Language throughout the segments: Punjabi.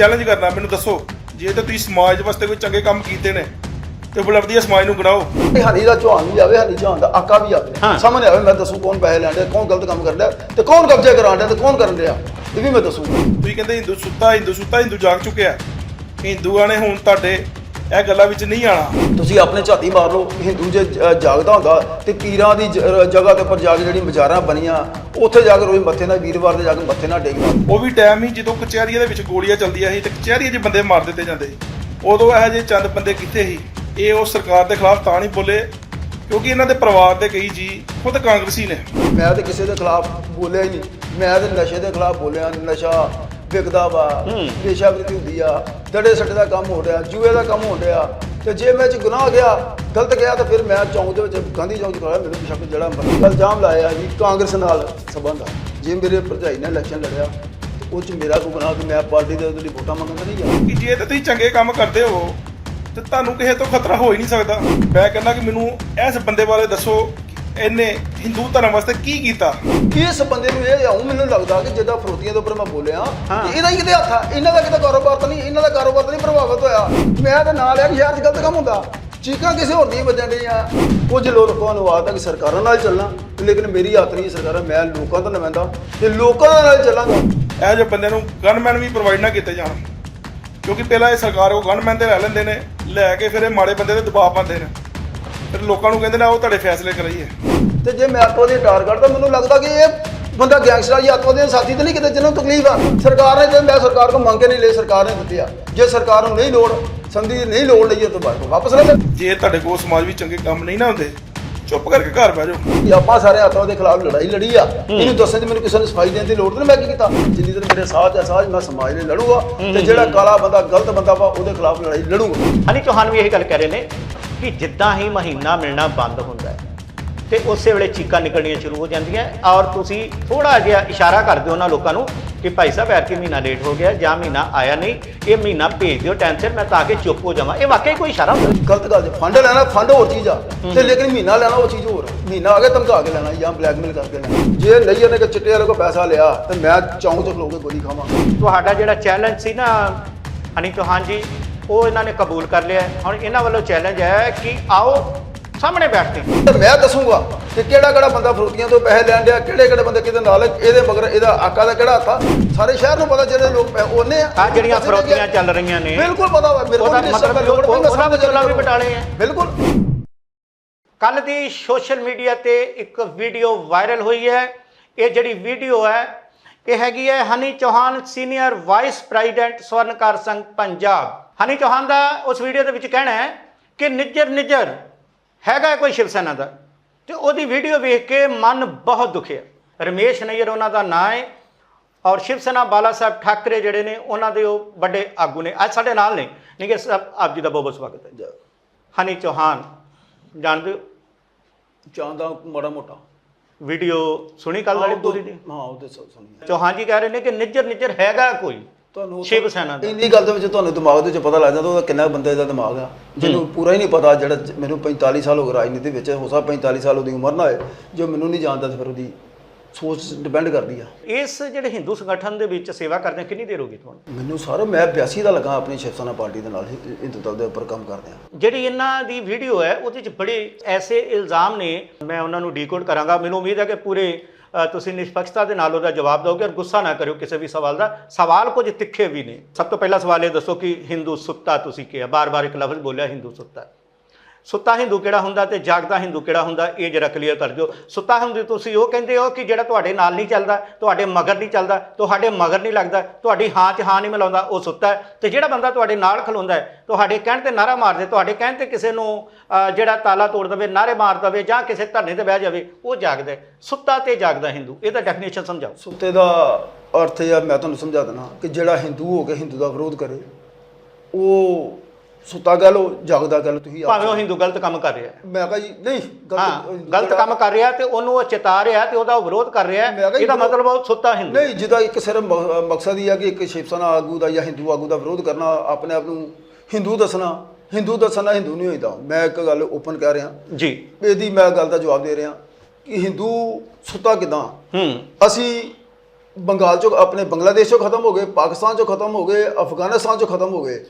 ਚੈਲੰਜ ਕਰਨਾ ਮੈਨੂੰ ਦੱਸੋ ਜੇ ਤਾਂ ਤੁਸੀਂ ਸਮਾਜ ਵਾਸਤੇ ਕੋਈ ਚੰਗੇ ਕੰਮ ਕੀਤੇ ਨੇ ਤੇ ਬੜਾ ਵਧੀਆ ਸਮਾਜ ਨੂੰ ਗਣਾਓ ਇਹ ਹਨੀ ਦਾ ਚੌਹਾਨ ਵੀ ਆਵੇ ਹਨੀ ਚੌਹਾਨ ਦਾ ਆਕਾ ਵੀ ਆਵੇ। ਸਾਹਮਣੇ ਆਵੇ ਮੈਂ ਦੱਸੂ ਕੌਣ ਪੈਸੇ ਲੈਣ ਡਿਆ ਕੌਣ ਗਲਤ ਕੰਮ ਕਰ ਰਿਹਾ ਤੇ ਕੌਣ ਕਬਜ਼ੇ ਕਰਾਉਣ ਡਿਆ ਤੇ ਕੌਣ ਕਰਨ ਡਿਆ ਇਹ ਵੀ ਮੈਂ ਦੱਸੂਗਾ ਤੁਸੀਂ ਕਹਿੰਦੇ ਹਿੰਦੂ ਸੁੱਤਾ ਹਿੰਦੂ ਸੁੱਤਾ ਹਿੰਦੂ ਜਾਗ ਚੁੱਕਿਆ। ਹਿੰਦੂਆਂ ਨੇ ਹੁਣ ਤੁਹਾਡੇ ਇਹ ਗੱਲਾਂ ਵਿੱਚ ਨਹੀਂ ਆਣਾ। ਤੁਸੀਂ ਆਪਣੇ ਝਾਤੀ ਮਾਰ ਲਓ ਹਿੰਦੂ ਜੇ ਜ- ਜਾਗਦਾ ਹੁੰਦਾ ਤੇ ਪੀਰਾਂ ਦੀ ਜ- ਜਗ੍ਹਾ ਦੇ ਉੱਪਰ ਜਾ ਕੇ ਜਿਹੜੀ ਮਜ਼ਾਰਾਂ ਬਣੀਆਂ ਉੱਥੇ ਜਾ ਕੇ ਰੋਜ਼ ਮੱਥੇ ਨਾਲ ਵੀਰਵਾਰ ਦੇ ਜਾ ਕੇ ਮੱਥੇ ਨਾਲ ਟੇਕਦਾ ਉਹ ਵੀ ਟਾਈਮ ਹੀ ਜਦੋਂ ਕਚਹਿਰੀਆਂ ਦੇ ਵਿੱਚ ਗੋਲੀਆਂ ਚੱਲਦੀਆਂ ਸੀ ਤੇ ਕਚਹਿਰੀਆਂ 'ਚ ਬੰਦੇ ਮਾਰ ਦਿੱਤੇ ਜਾਂਦੇ ਸੀ। ਉਦੋਂ ਇਹੋ ਜਿਹੇ ਚੰਦ ਬੰਦੇ ਕਿੱਥੇ ਸੀ? ਇਹ ਉਹ ਸਰਕਾਰ ਦੇ ਖਿਲਾਫ ਤਾਂ ਨਹੀਂ ਬੋਲੇ ਕਿਉਂਕਿ ਇਹਨਾਂ ਦੇ ਪਰਿਵਾਰ ਦੇ ਕਈ ਜੀ ਖੁਦ ਕਾਂਗਰਸੀ ਨੇ। ਮੈਂ ਤੇ ਕਿਸੇ ਦੇ ਖਿਲਾਫ ਬੋਲਿਆ ਹੀ ਨਹੀਂ। ਮੈਂ ਤੇ ਨਸ਼ੇ ਦੇ ਖਿਲਾਫ ਬੋਲਿਆ ਨਸ਼ਾ ਵਿਕਦਾ ਵਾ ਨਸ਼ਾ ਵਿਕਦੀ ਹੁੰਦੀ ਆ ਦੜੇ ਸੱਟੇ ਦਾ ਕੰਮ ਹੋ ਰਿਹਾ ਜੂਏ ਦਾ ਕੰਮ ਹੋ ਰਿਹਾ ਤੇ ਜੇ ਮੈਂ ਚ ਗੁਨਾਹ ਗਿਆ ਗਲਤ ਗਿਆ ਤਾਂ ਫਿਰ ਮੈਂ ਚੌਂਕ ਦੇ ਵਿੱਚ ਗਾਂਧੀ ਚੌਂਕ 'ਚ ਖੜਾ ਮੈਨੂੰ ਸ਼ੱਕ ਜਿਹੜਾ ਮਰਜ਼ੀ ਇਲਜ਼ਾਮ ਲਾਇਆ ਜੀ ਕਾਂਗਰਸ ਨਾਲ ਸੰਬੰਧ ਆ। ਜੇ ਮੇਰੇ ਭਰਜਾਈ ਨੇ ਇਲੈਕਸ਼ਨ ਲੜਿਆ ਉਹ ਚ ਮੇਰਾ ਕੋਈ ਗੁਨਾਹ ਕਿ ਮੈਂ ਪਾਰਟੀ ਦੇ ਉਹਦੇ ਲਈ ਵੋਟਾਂ ਮੰਗਣ ਤਾਂ ਨਹੀਂ ਗਿਆ। ਕਿ ਜੇ ਤਾਂ ਤੁਸੀਂ ਚੰਗੇ ਕੰਮ ਕਰਦੇ ਹੋ ਤੇ ਤੁਹਾਨੂੰ ਕਿਸੇ ਤੋਂ ਖਤਰਾ ਹੋ ਹੀ ਨਹੀਂ ਸਕਦਾ। ਮੈਂ ਕਹਿੰਦਾ ਕਿ ਮੈਨੂੰ ਇਸ ਬੰਦੇ ਬਾਰੇ ਦੱਸੋ ਇਹਨੇ ਹਿੰਦੂ ਧਰਮ ਵਾਸਤੇ ਕੀ ਕੀਤਾ? ਇਸ ਬੰਦੇ ਨੂੰ ਇਹ ਆਉਂ ਮੈਨੂੰ ਲੱਗਦਾ ਕਿ ਜਿੱਦਾਂ ਫਰੋਤੀਆਂ ਦੇ ਉੱਪਰ ਮੈਂ ਬੋਲਿਆ। ਕਿ ਇਹਦਾ ਹੀ ਕਿਤੇ ਹੱਥ ਆ। ਇਹਨਾਂ ਦਾ ਕਿਤੇ ਕਾਰੋਬਾਰ ਤਾਂ ਨਹੀਂ ਇਹਨਾਂ ਦਾ ਕਾਰੋਬਾਰ ਤਾਂ ਨਹੀਂ ਪ੍ਰਭਾਵਿਤ ਹੋਇਆ। ਮੈਂ ਤਾਂ ਨਾਲ ਆ ਕਿ 'ਚ ਗਲਤ ਕੰਮ ਹੁੰਦਾ। ਚੀਕਾਂ ਕਿਸੇ ਹੋਰ ਦੀ ਵੱਜਣ ਡਈਆਂ। ਕੁਝ ਲੋਕਾਂ ਨੂੰ ਆਦਤ ਹੈ ਕਿ ਸਰਕਾਰਾਂ ਨਾਲ ਚੱਲਣਾ ਲੇਕਿਨ ਮੇਰੀ ਹੱਥ ਨਹੀਂ ਸਰਕਾਰਾਂ ਮੈਂ ਲੋਕਾਂ ਦਾ ਨੁਮਾਇੰਦਾ। ਤੇ ਲੋਕਾਂ ਨਾਲ ਚੱਲਾਂਗਾ। ਇਹ ਜਿਹੇ ਬੰਦੇ ਨੂੰ ਗਨਮੈਨ ਵੀ ਪ੍ਰੋਵਾਈਡ ਨਾ ਕੀਤੇ ਜਾਣ। ਕਿਉਂਕਿ ਪਹਿਲਾਂ ਇਹ ਸਰਕਾਰ ਉਹ ਗਨਮੈਨ ਤੇ ਲੈ ਲੈਂਦੇ ਨੇ ਲੈ ਕੇ ਫਿਰ ਇਹ ਮਾੜੇ ਬੰਦੇ ਤੇ ਦਬਾਅ ਪਾਉਂਦੇ ਨੇ। ਫਿਰ ਲੋਕਾਂ ਨੂੰ ਕਹਿੰਦੇ ਨੇ ਉਹ ਤੁਹਾਡੇ ਫੈਸਲੇ ਕਰਾਈਏ। ਤੇ ਜੇ ਮੈਂ ਅੱਤਵਾਦੀ ਟਾਰ ਕਰਦਾ ਮੈਨੂੰ ਲੱਗਦਾ ਕਿ ਇਹ ਬੰਦਾ ਗੈਂਗਸਟਰ ਜਾਂ ਅੱਤਵਾਦੀ ਦੇ ਸਾਥੀ ਤਾਂ ਨਹੀਂ ਕਿਤੇ ਜਿਹਨਾਂ ਨੂੰ ਤਕਲੀਫ ਆ। ਸਰਕਾਰ ਨੇ ਤੇ ਮੈਂ ਸਰਕਾਰ ਕੋਲ ਮੰਗ ਕੇ ਨਹੀਂ ਲਈ ਸਰਕਾਰ ਨੇ ਦਿੱਤੀ ਆ। ਜੇ ਸਰਕਾਰ ਨੂੰ ਨਹੀਂ ਲੋੜ ਸੰਧੀ ਦੀ ਨਹੀਂ ਲੋੜ ਲਈ ਤਾਂ ਬਾਅਦ ਵਾਪਸ ਲੈ ਜੇ ਤੁਹਾਡੇ ਕੋਲ ਸਮਾਜ ਵਿੱਚ ਚੰਗੇ ਕੰਮ ਨਹੀਂ ਨਾ ਹੁੰਦੇ ਚੁੱਪ ਕਰਕੇ ਘਰ ਬਹਿ ਜਾਓ। ਕਿ ਆਪਾਂ ਸਾਰੇ ਹੱਥਾਂ ਦੇ ਖਿਲਾਫ ਲੜਾਈ ਲੜੀ ਆ। ਇਹਨੂੰ ਦੱਸਣ ਦੀ ਮੈਨੂੰ ਕਿਸੇ ਨੂੰ ਸਫ਼ਾਈ ਦੇਣ ਦੀ ਲੋੜ ਨਹੀਂ ਮੈਂ ਕੀ ਕੀਤਾ? ਜਿੰਨੀ ਦੇਰ ਮੇਰੇ ਸਾਥ ਆ ਸਾਥ ਮੈਂ ਸਮਾਜ ਲਈ ਲੜੂਗਾ। ਤੇ ਜਿਹੜਾ ਕਾਲਾ ਬੰਦਾ ਗਲਤ ਬੰਦਾ ਵਾ ਉਹਦੇ ਖਿਲਾਫ ਲੜਾਈ ਲੜੂਗਾ। ਹਨੀ ਚੌਹਾਨ ਵੀ ਇਹ ਗੱਲ ਕਹਿ ਰਹੇ ਨੇ ਕਿ ਜਿੱਦਾਂ ਹੀ ਮਹੀਨਾ ਮਿਲਣਾ ਬੰਦ ਹੁੰਦਾ ਹੈ ਤੇ ਉਸੇ ਵੇਲੇ ਚੀਕਾਂ ਨਿਕਲਣੀਆਂ ਸ਼ੁਰੂ ਹੋ ਜਾਂਦੀਆਂ ਔਰ ਤੁਸੀਂ ਥੋੜਾ ਜਿਹਾ ਇਸ਼ਾਰਾ ਕਰ ਦਿਓ ਉਹਨਾਂ ਲੋਕਾਂ ਨੂੰ ਕਿ ਭਾਈ ਸਾਹਿਬ ਐਰਕੀ ਮਹੀਨਾ ਲੇਟ ਹੋ ਗਿਆ ਜਾਂ ਮਹੀਨਾ ਆਇਆ ਨਹੀਂ ਇਹ ਮਹੀਨਾ ਭੇਜ ਦਿਓ ਟਾਈਮ ਸਿਰ ਮੈਂ ਤਾਂ ਕਿ ਚੁੱਪ ਹੋ ਜਾਵਾਂ। ਇਹ ਵਾਕਈ ਕੋਈ ਇਸ਼ਾਰਾ ਹੁੰਦਾ? ਗਲਤ ਗੱਲ ਜੇ ਫੰਡ ਲੈਣਾ ਫੰਡ ਹੋਰ ਚੀਜ਼ ਆ। ਤੇ ਲੇਕਿਨ ਮਹੀਨਾ ਲੈਣਾ ਉਹ ਚੀਜ਼ ਹੋਰ। ਮਹੀਨਾ ਆ ਗਿਆ ਧਮਕਾ ਕੇ ਲੈਣਾ ਜਾਂ ਬਲੈਕਮੇਲ ਕਰਕੇ ਲੈਣਾ। ਜੇ ਨਹੀਂ ਉਹਨੇ ਕਿ ਚਿੱਟੇ ਵਾਲੇ ਕੋ ਪੈਸਾ ਲਿਆ ਤੇ ਮੈਂ ਚੌਂਕ ਚ ਖਲੋ ਕੇ ਗੋਲੀ ਖਾਵਾਂਗਾ ਤੁਹਾਡਾ ਜਿਹੜਾ ਚੈਲੰਜ ਸੀ ਨਾ ਹਨੀ ਚੌਹਾਨ ਜੀ ਉਹ ਇਹਨਾਂ ਨੇ ਕਬੂਲ ਕਰ ਲਿਆ ਹੈ। ਹੁਣ ਇਹਨਾਂ ਵੱਲੋਂ ਚੈਲੰਜ ਹੈ ਕਿ ਆਓ ਸਾਹਮਣੇ ਬੈਠ ਕੇ ਤੇ ਮੈਂ ਦੱਸੂਗਾ ਕਿ ਕਿਹੜਾ ਕਿਹੜਾ ਬੰਦਾ ਫਰੂਤੀਆਂ ਤੋਂ ਪੈਸੇ ਲੈਣ ਡਿਆ ਕਿਹੜੇ ਕਿਹੜੇ ਬੰਦੇ ਕਿਹਦੇ ਨਾਲ ਹੈ, ਇਹਦੇ ਮਗਰ ਇਹਦਾ ਆਕਾ ਦਾ ਕਿਹੜਾ ਹੱਥ ਆ? ਸਾਰੇ ਸ਼ਹਿਰ ਨੂੰ ਪਤਾ ਜਿਹੜੇ ਲੋਕ ਪੈ- ਉਹਨੇ ਆ ਜਿਹੜੀਆਂ ਫਰੋਤੀਆਂ ਚੱਲ ਰਹੀਆਂ ਨੇ। ਬਿਲਕੁਲ ਪਤਾ ਵਾ ਮੇਰੇ ਕੋਲ ਉਹਦਾ ਵੀ ਮਤਲਬ ਲੋੜ ਪਈ ਮੈਂ ਉਹਨਾਂ ਸਮਝ ਵਿਚੋਲਾ ਵੀ ਬਟਾਲੇ ਆ। ਬਿਲਕੁਲ। ਕੱਲ ਦੀ ਸੋਸ਼ਲ ਮੀਡੀਆ ਤੇ ਇੱਕ ਵੀਡੀਓ ਵਾਇਰਲ ਹੋਈ ਹੈ। ਇਹ ਜਿਹੜੀ ਵੀਡੀਓ ਹੈ ਇਹ ਹੈਗੀ ਹੈ Honey Chauhan senior vice president Swarnkar Sangh Punjab. Honey Chauhan ਦਾ ਉਸ ਵੀਡੀਓ ਦੇ ਵਿੱਚ ਕਹਿਣਾ ਹੈ ਕਿ ਨਿੱਜਰ ਨਿੱਜਰ ਹੈਗਾ ਕੋਈ ਸ਼ਿਵ ਸੈਨਾ ਦਾ। ਤੇ ਉਹਦੀ ਵੀਡੀਓ ਵੇਖ ਕੇ ਮਨ ਬਹੁਤ ਦੁਖਿਆ ਰਮੇਸ਼ ਨਈਅਰ ਉਹਨਾਂ ਦਾ ਨਾਂ ਹੈ ਔਰ ਸ਼ਿਵ ਸੈਨਾ ਬਾਲਾ ਸਾਹਿਬ ਠਾਕਰੇ ਜਿਹੜੇ ਨੇ ਉਹਨਾਂ ਦੇ ਉਹ ਵੱਡੇ ਆਗੂ ਨੇ। ਅੱਜ ਸਾਡੇ ਨਾਲ ਨੇ। ਨਹੀਂ ਕਿ ਸਭ ਆਪ ਜੀ ਦਾ ਬਹੁਤ ਬਹੁਤ ਸਵਾਗਤ ਹੈ। ਹਨੀ ਚੌਹਾਨ ਜਾਣਦੇ ਹੋ? ਚਾਂਦਾ ਮਾੜਾ ਮੋਟਾ। ਵੀਡੀਓ ਸੁਣੀ ਕੱਲ ਵਾਲੀ ਪੂਰੀ ਦੀ? ਹਾਂ ਉਹਦੇ ਸੁ- ਸੁਣੀ ਚੌਹਾਨ ਜੀ ਕਹਿ ਰਹੇ ਨੇ ਕਿ ਨਿੱਜਰ ਨਿੱਜਰ ਹੈਗਾ ਕੋਈ। ਤੁਹਾਨੂੰ ਸ਼ਿਵ ਸੈਨਾ ਦਾ ਇੰਨੀ ਗੱਲ ਦੇ ਵਿੱਚ ਤੁਹਾਨੂੰ ਦਿਮਾਗ ਦੇ ਵਿੱਚ ਪਤਾ ਲੱਗ ਜਾਂਦਾ ਉਹਦਾ ਕਿੰਨਾ ਬੰਦੇ ਦਾ ਦਿਮਾਗ ਆ। ਜਿਹਨੂੰ ਪੂਰਾ ਹੀ ਨਹੀਂ ਪਤਾ ਜਿਹੜਾ ਮੈਨੂੰ 45 ਸਾਲ ਹੋ ਗਏ ਰਾਜਨੀਤੀ ਵਿੱਚ ਹੋ ਸਕਦਾ 45 ਸਾਲ ਉਹਦੀ ਉਮਰ ਨਾ ਹੋਏ ਜੋ ਮੈਨੂੰ ਨਹੀਂ ਜਾਣਦਾ ਤੇ ਫਿਰ ਉਹਦੀ ਸੋਚ ਡਿਪੈਂਡ ਕਰਦੀ ਆ। ਇਸ ਜਿਹੜੇ ਹਿੰਦੂ ਸੰਗਠਨ ਦੇ ਵਿੱਚ ਸੇਵਾ ਕਰਦੇ ਕਿੰਨੀ ਦੇਰ ਹੋ ਗਈ ਤੁਹਾਨੂੰ? ਮੈਨੂੰ ਸਾਰਾ ਮੈਂ 82 ਦਾ ਲੱਗਾ ਆਪਣੀ ਸ਼ਿਵ ਸੈਨਾ ਪਾਰਟੀ ਦੇ ਨਾਲ ਹਿੰਦੂਤਵ ਦੇ ਉੱਪਰ ਕੰਮ ਕਰਦੇ ਆ। ਜਿਹੜੀ ਇਹਨਾਂ ਦੀ ਵੀਡੀਓ ਹੈ ਉਹਦੇ ਵਿੱਚ ਬੜੇ ਐਸੇ ਇਲਜ਼ਾਮ ਨੇ। ਮੈਂ ਉਹਨਾਂ ਨੂੰ ਡੀਕੋਡ ਕਰਾਂਗਾ। ਮੈਨੂੰ ਉਮੀਦ ਹੈ ਕਿ ਪੂਰੇ ਤੁਸੀਂ ਨਿਸ਼ਪਕਤਾ ਦੇ ਨਾਲ ਉਹਦਾ ਜਵਾਬ ਦਿਓਗੇ ਔਰ ਗੁੱਸਾ ਨਾ ਕਰਿਓ ਕਿਸੇ ਵੀ ਸਵਾਲ ਦਾ। ਸਵਾਲ ਕੁਝ ਤਿੱਖੇ ਵੀ ਨੇ। ਸਭ ਤੋਂ ਪਹਿਲਾ ਸਵਾਲ ਇਹ ਦੱਸੋ ਕਿ ਹਿੰਦੂ ਸੁੱਤਾ ਤੁਸੀਂ ਕਿਹਾ। ਬਾਰ-ਬਾਰ ਇੱਕ ਲਫ਼ਜ਼ ਬੋਲਿਆ ਹਿੰਦੂ ਸੁੱਤਾ ਸੁੱਤਾ ਹਿੰਦੂ ਕਿਹੜਾ ਹੁੰਦਾ ਤੇ ਜਾਗਦਾ ਹਿੰਦੂ ਕਿਹੜਾ ਹੁੰਦਾ, ਇਹ ਜਰਾ ਕਲੀਅਰ ਕਰ ਦਿਓ ਸੁੱਤਾ ਹਿੰਦੂ ਤੁਸੀਂ ਉਹ ਕਹਿੰਦੇ ਹੋ ਕਿ ਜਿਹੜਾ ਤੁਹਾਡੇ ਨਾਲ ਨਹੀਂ ਚੱਲਦਾ, ਤੁਹਾਡੇ ਮਗਰ ਨਹੀਂ ਚੱਲਦਾ, ਤੁਹਾਡੇ ਮਗਰ ਨਹੀਂ ਲੱਗਦਾ, ਤੁਹਾਡੀ ਹਾਂ 'ਚ ਹਾਂ ਨਹੀਂ ਮਿਲਾਉਂਦਾ, ਉਹ ਸੁੱਤਾ ਹੈ। ਤੇ ਜਿਹੜਾ ਬੰਦਾ ਤੁਹਾਡੇ ਨਾਲ ਖਲੋਂਦਾ ਹੈ, ਤੁਹਾਡੇ ਕਹਿਣ ਤੇ ਨਾਰਾ ਮਾਰਦੇ ਤੁਹਾਡੇ ਕਹਿਣ ਤੇ ਕਿਸੇ ਨੂੰ ਜਿਹੜਾ ਤਾਲਾ ਤੋੜ ਦਵੇ, ਨਾਰੇ ਮਾਰ ਦਵੇ ਜਾਂ ਕਿਸੇ ਧਰਨੇ ਤੇ ਬਹਿ ਜਾਵੇ, ਉਹ ਜਾਗਦਾ ਸੁੱਤਾ ਤੇ ਜਾਗਦਾ ਹਿੰਦੂ, ਇਹਦਾ ਡੈਫੀਨੇਸ਼ਨ ਸਮਝਾਓ। ਸੁੱਤੇ ਦਾ ਅਰਥ ਇਹ ਆ ਮੈਂ ਤੁਹਾਨੂੰ ਸਮਝਾ ਦਿੰਦਾ ਕਿ ਜਿਹੜਾ ਹਿੰਦੂ ਹੋ ਕੇ ਹਿੰਦੂ ਦਾ ਵਿਰੋਧ ਕਰੇ, ਉਹ ਸੁੱਤਾ ਕਹਿ ਲਓ ਜਾਗਦਾ ਕਹਿ ਲਓ ਤੁਸੀਂ ਆਪ ਭਾਵੇਂ ਉਹ ਹਿੰਦੂ ਗਲਤ ਕੰਮ ਕਰ ਰਿਹਾ ਹੈ। ਮੈਂ ਕਹਾਂ ਜੀ ਨਹੀਂ ਹਾਂ ਗਲਤ ਕੰਮ ਕਰ ਰਿਹਾ ਤੇ ਉਹਨੂੰ ਉਹ ਚਿਤਾ ਰਿਹਾ ਤੇ ਉਹਦਾ ਉਹ ਵਿਰੋਧ ਕਰ ਰਿਹਾ ਮੈਂ ਕਿਹਾ ਜੀ ਇਹਦਾ ਮਤਲਬ ਉਹ ਸੁੱਤਾ ਹਿੰਦੂ ਨਹੀਂ ਜਿਹਦਾ ਇੱਕ ਸਿਰਫ ਮ- ਮਕਸਦ ਹੀ ਆ ਕਿ ਇੱਕ ਸ਼ਿਵ ਸੈਨਾ ਆਗੂ ਦਾ ਜਾਂ ਹਿੰਦੂ ਆਗੂ ਦਾ ਵਿਰੋਧ ਕਰਨਾ ਆਪਣੇ ਆਪ ਨੂੰ ਹਿੰਦੂ ਦੱਸਣਾ। ਹਿੰਦੂ ਦੱਸਣਾ ਹਿੰਦੂ ਨਹੀਂ ਹੋਈਦਾ। ਮੈਂ ਇੱਕ ਗੱਲ ਓਪਨ ਕਹਿ ਰਿਹਾ। ਜੀ। ਇਹਦੀ ਮੈਂ ਗੱਲ ਦਾ ਜਵਾਬ ਦੇ ਰਿਹਾ ਕਿ ਹਿੰਦੂ ਸੁੱਤਾ ਕਿਦਾਂ? ਹੂੰ। ਅਸੀਂ ਬੰਗਾਲ ਚੋਂ ਆਪਣੇ ਬੰਗਲਾਦੇਸ਼ ਚੋਂ ਖਤਮ ਹੋ ਗਏ ਪਾਕਿਸਤਾਨ ਚੋਂ ਖਤਮ ਹੋ ਗਏ ਅਫਗਾਨਿਸਤਾਨ ਚੋਂ ਖਤਮ ਹੋ ਗਏ।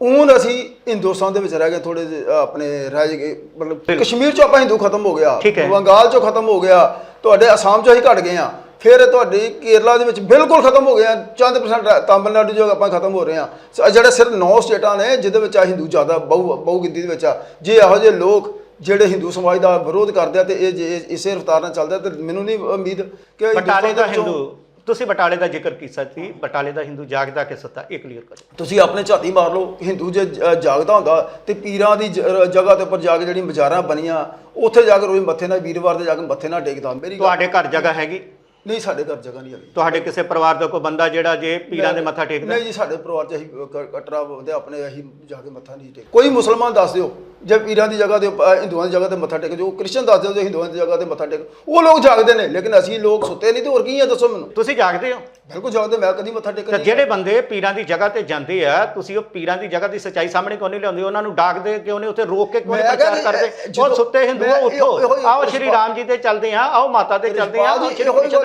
ਹੁਣ ਅਸੀਂ ਹਿੰਦੁਸਤਾਨ ਦੇ ਵਿੱਚ ਰਹਿ ਗਏ ਥੋੜੇ ਆਪਣੇ ਰਹਿ ਗਏ ਮਤਲਬ ਕਸ਼ਮੀਰ ਚੋਂ ਆਪਾਂ ਹਿੰਦੂ ਖਤਮ ਹੋ ਗਿਆ। ਬੰਗਾਲ ਚੋਂ ਖਤਮ ਹੋ ਗਿਆ ਤੁਹਾਡੇ ਅਸਾਮ ਚੋਂ ਹੀ ਘਟ ਗਏ ਆ ਫਿਰ ਤੁਹਾਡੀ ਕੇਰਲਾ ਦੇ ਵਿੱਚ ਬਿਲਕੁਲ ਖਤਮ ਹੋ ਗਏ ਆ ਚੰਦ ਪਰਸੈਂਟ ਤਾਮਿਲਨਾਡੂ ਜੋ ਆਪਾਂ ਖਤਮ ਹੋ ਰਹੇ ਆ ਜਿਹੜੇ ਸਿਰਫ 9 ਸਟੇਟਾਂ ਨੇ ਜਿਹਦੇ ਵਿੱਚ ਆ ਹਿੰਦੂ ਜ਼ਿਆਦਾ ਬਹੁ ਬਹੁ ਗਿਣਤੀ ਦੇ ਵਿੱਚ ਆ ਜੇ ਇਹੋ ਜਿਹੇ ਲੋਕ ਜਿਹੜੇ ਹਿੰਦੂ ਸਮਾਜ ਦਾ ਵਿਰੋਧ ਕਰਦੇ ਆ ਤੇ ਇਹ ਇਸੇ ਰਫਤਾਰ ਨਾਲ ਚੱਲਦਾ ਤੇ ਮੈਨੂੰ ਨਹੀਂ ਉਮੀਦ ਕਿ ਬਟਾਲੇ ਦਾ ਹਿੰਦੂ। ਤੁਸੀਂ ਬਟਾਲੇ ਦਾ ਜ਼ਿਕਰ ਕੀਤਾ ਸੀ ਬਟਾਲੇ ਦਾ ਹਿੰਦੂ ਜਾਗਦਾ ਕਿ ਸੱਤਾ? ਇਹ ਕਲੀਅਰ ਕਰੋ। ਤੁਸੀਂ ਆਪਣੇ ਝਾਤੀ ਮਾਰ ਲਓ ਹਿੰਦੂ ਜੇ ਜਾਗਦਾ ਹੁੰਦਾ ਤੇ ਪੀਰਾਂ ਦੀ ਜਗ੍ਹਾ ਦੇ ਉੱਪਰ ਜਾ ਕੇ ਜਿਹੜੀ ਮਜ਼ਾਰਾਂ ਬਣੀਆਂ ਉੱਥੇ ਜਾ ਕੇ ਰੋਜ਼ ਮੱਥੇ ਨਾਲ ਵੀਰਵਾਰ ਦੇ ਜਾ ਕੇ ਮੱਥੇ ਨਾਲ ਟੇਕਦਾ ਮੇਰੀ ਤੁਹਾਡੇ ਘਰ ਜਗ੍ਹਾ ਹੈਗੀ? ਨਹੀਂ ਸਾਡੇ ਘਰ ਜਗ੍ਹਾ ਨਹੀਂ ਹੈਗੀ। ਤੁਹਾਡੇ ਕਿਸੇ ਪਰਿਵਾਰ ਦਾ ਕੋਈ ਬੰਦਾ ਜਿਹੜਾ ਜੇ ਪੀਰਾਂ ਦੇ ਮੱਥਾ ਟੇਕਦਾ? ਨਹੀਂ ਜੀ ਸਾਡੇ ਪਰਿਵਾਰ ਚ ਅਸੀਂ ਕ- ਕਟਰਾ ਦੇ ਆਪਣੇ ਅਸੀਂ ਜਾ ਕੇ ਮੱਥਾ ਨਹੀਂ ਟੇਕ ਕੋਈ ਮੁਸਲਮਾਨ ਦੱਸ ਦਿਓ ਜੇ ਪੀਰਾਂ ਦੀ ਜਗ੍ਹਾ ਅ, ਹਿੰਦੂਆਂ ਦੀ ਜਗ੍ਹਾ ਤੇ ਮੱਥਾ ਟੇਕ ਜੋ ਕ੍ਰਿਸਚਨ ਦੱਸ ਦਿਓ ਜੇ ਹਿੰਦੂਆਂ ਦੀ ਜਗ੍ਹਾ ਤੇ ਮੱਥਾ ਟੇਕ ਉਹ ਲੋਕ ਜਾਗਦੇ ਨੇ ਲੇਕਿਨ ਅਸੀਂ ਲੋਕ ਸੁੱਤੇ ਨਹੀਂ ਤੇ ਹੋਰ ਕੀ ਆ ਦੱਸੋ ਮੈਨੂੰ। ਤੁਸੀਂ ਜਾਗਦੇ ਹੋ? ਬਿਲਕੁਲ ਜਾਗਦੇ ਮੈਂ ਕਦੀ ਮੱਥਾ ਟੇਕ ਤਾਂ ਜਿਹੜੇ ਬੰਦੇ ਪੀਰਾਂ ਦੀ ਜਗ੍ਹਾ ਤੇ ਜਾਂਦੇ ਆ ਤੁਸੀਂ ਉਹ ਪੀਰਾਂ ਦੀ ਜਗ੍ਹਾ ਦੀ ਸੱਚਾਈ ਸਾਹਮਣੇ ਕਿਉਂ ਨਹੀਂ ਲਿਆਉਂਦੇ? ਉਹਨਾਂ ਨੂੰ ਡਾਕਦੇ ਕਿਉਂ ਨਹੀਂ? ਉੱਥੇ ਰੋਕ ਕੇ ਕਿਉਂ ਨਹੀਂ ਪ੍ਰਚਾਰ ਕਰਦੇ? ਉਹ ਸੁੱਤੇ ਇਹੋ- ਉੱਠੋ ਆਓ ਸ਼੍ਰੀ ਰਾਮ ਜੀ ਤੇ ਚੱਲਦੇ ਆ ਆਓ ਮਾਤਾ ਤੇ ਚੱਲਦੇ ਆ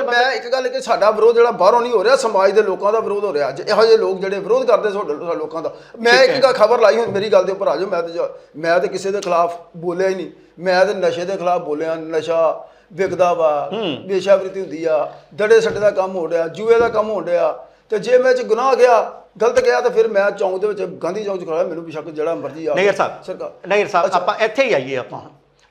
ਮੈਂ ਇੱਕ ਗੱਲ ਕਿ ਸਾਡਾ ਵਿਰੋਧ ਜਿਹੜਾ ਬਾਹਰੋਂ ਨਹੀਂ ਹੋ ਰਿਹਾ ਸਮਾਜ ਦੇ ਲੋਕਾਂ ਦਾ ਵਿਰੋਧ ਹੋ ਰਿਹਾ। ਜੇ ਇਹੋ ਜਿਹੇ ਲੋਕ ਜਿਹੜੇ ਵਿਰੋਧ ਕਰਦੇ ਸਾਡੇ ਲੋਕਾਂ ਦਾ। ਮੈਂ ਇੱਕ। ਗੱਲ ਖਬਰ ਲਾਈ ਹੁਣ ਮੇਰੀ ਗੱਲ ਦੇ ਉੱਪਰ ਆ ਜਾਓ। ਮੈਂ ਤੇ ਮੈਂ ਤੇ ਕਿਸੇ ਦੇ ਖਿਲਾਫ ਬੋਲਿਆ ਹੀ ਨਹੀਂ। ਮੈਂ ਤੇ ਨਸ਼ੇ ਦੇ ਖਿਲਾਫ ਬੋਲਿਆ ਨਸ਼ਾ ਵਿਕਦਾ ਵਾ ਵੇਸ਼ਾਵਿਰਤੀ ਹੁੰਦੀ ਆ ਦੜੇ ਸੱਟੇ ਦਾ ਕੰਮ ਹੋ ਰਿਹਾ ਜੂਏ ਦਾ ਕੰਮ ਹੋ ਰਿਹਾ ਤੇ ਜੇ ਮੈਂ ਚ ਗੁਨਾਹ ਗਿਆ ਗਲਤ ਗਿਆ ਤਾਂ ਫਿਰ ਮੈਂ ਚੌਂਕ ਦੇ ਵਿੱਚ ਗਾਂਧੀ ਚੌਂਕ ਚ ਖੜਾ ਮੈਨੂੰ ਬਿਸ਼ੱਕ ਜਿਹੜਾ ਮਰਜ਼ੀ ਆ ਨਈਰ ਸਾਹਿਬ ਸਰਕਾਰ ਨਈਰ ਸਾਹਿਬ। ਆਪਾਂ ਇੱਥੇ ਹੀ ਆਈਏ ਆਪਾਂ।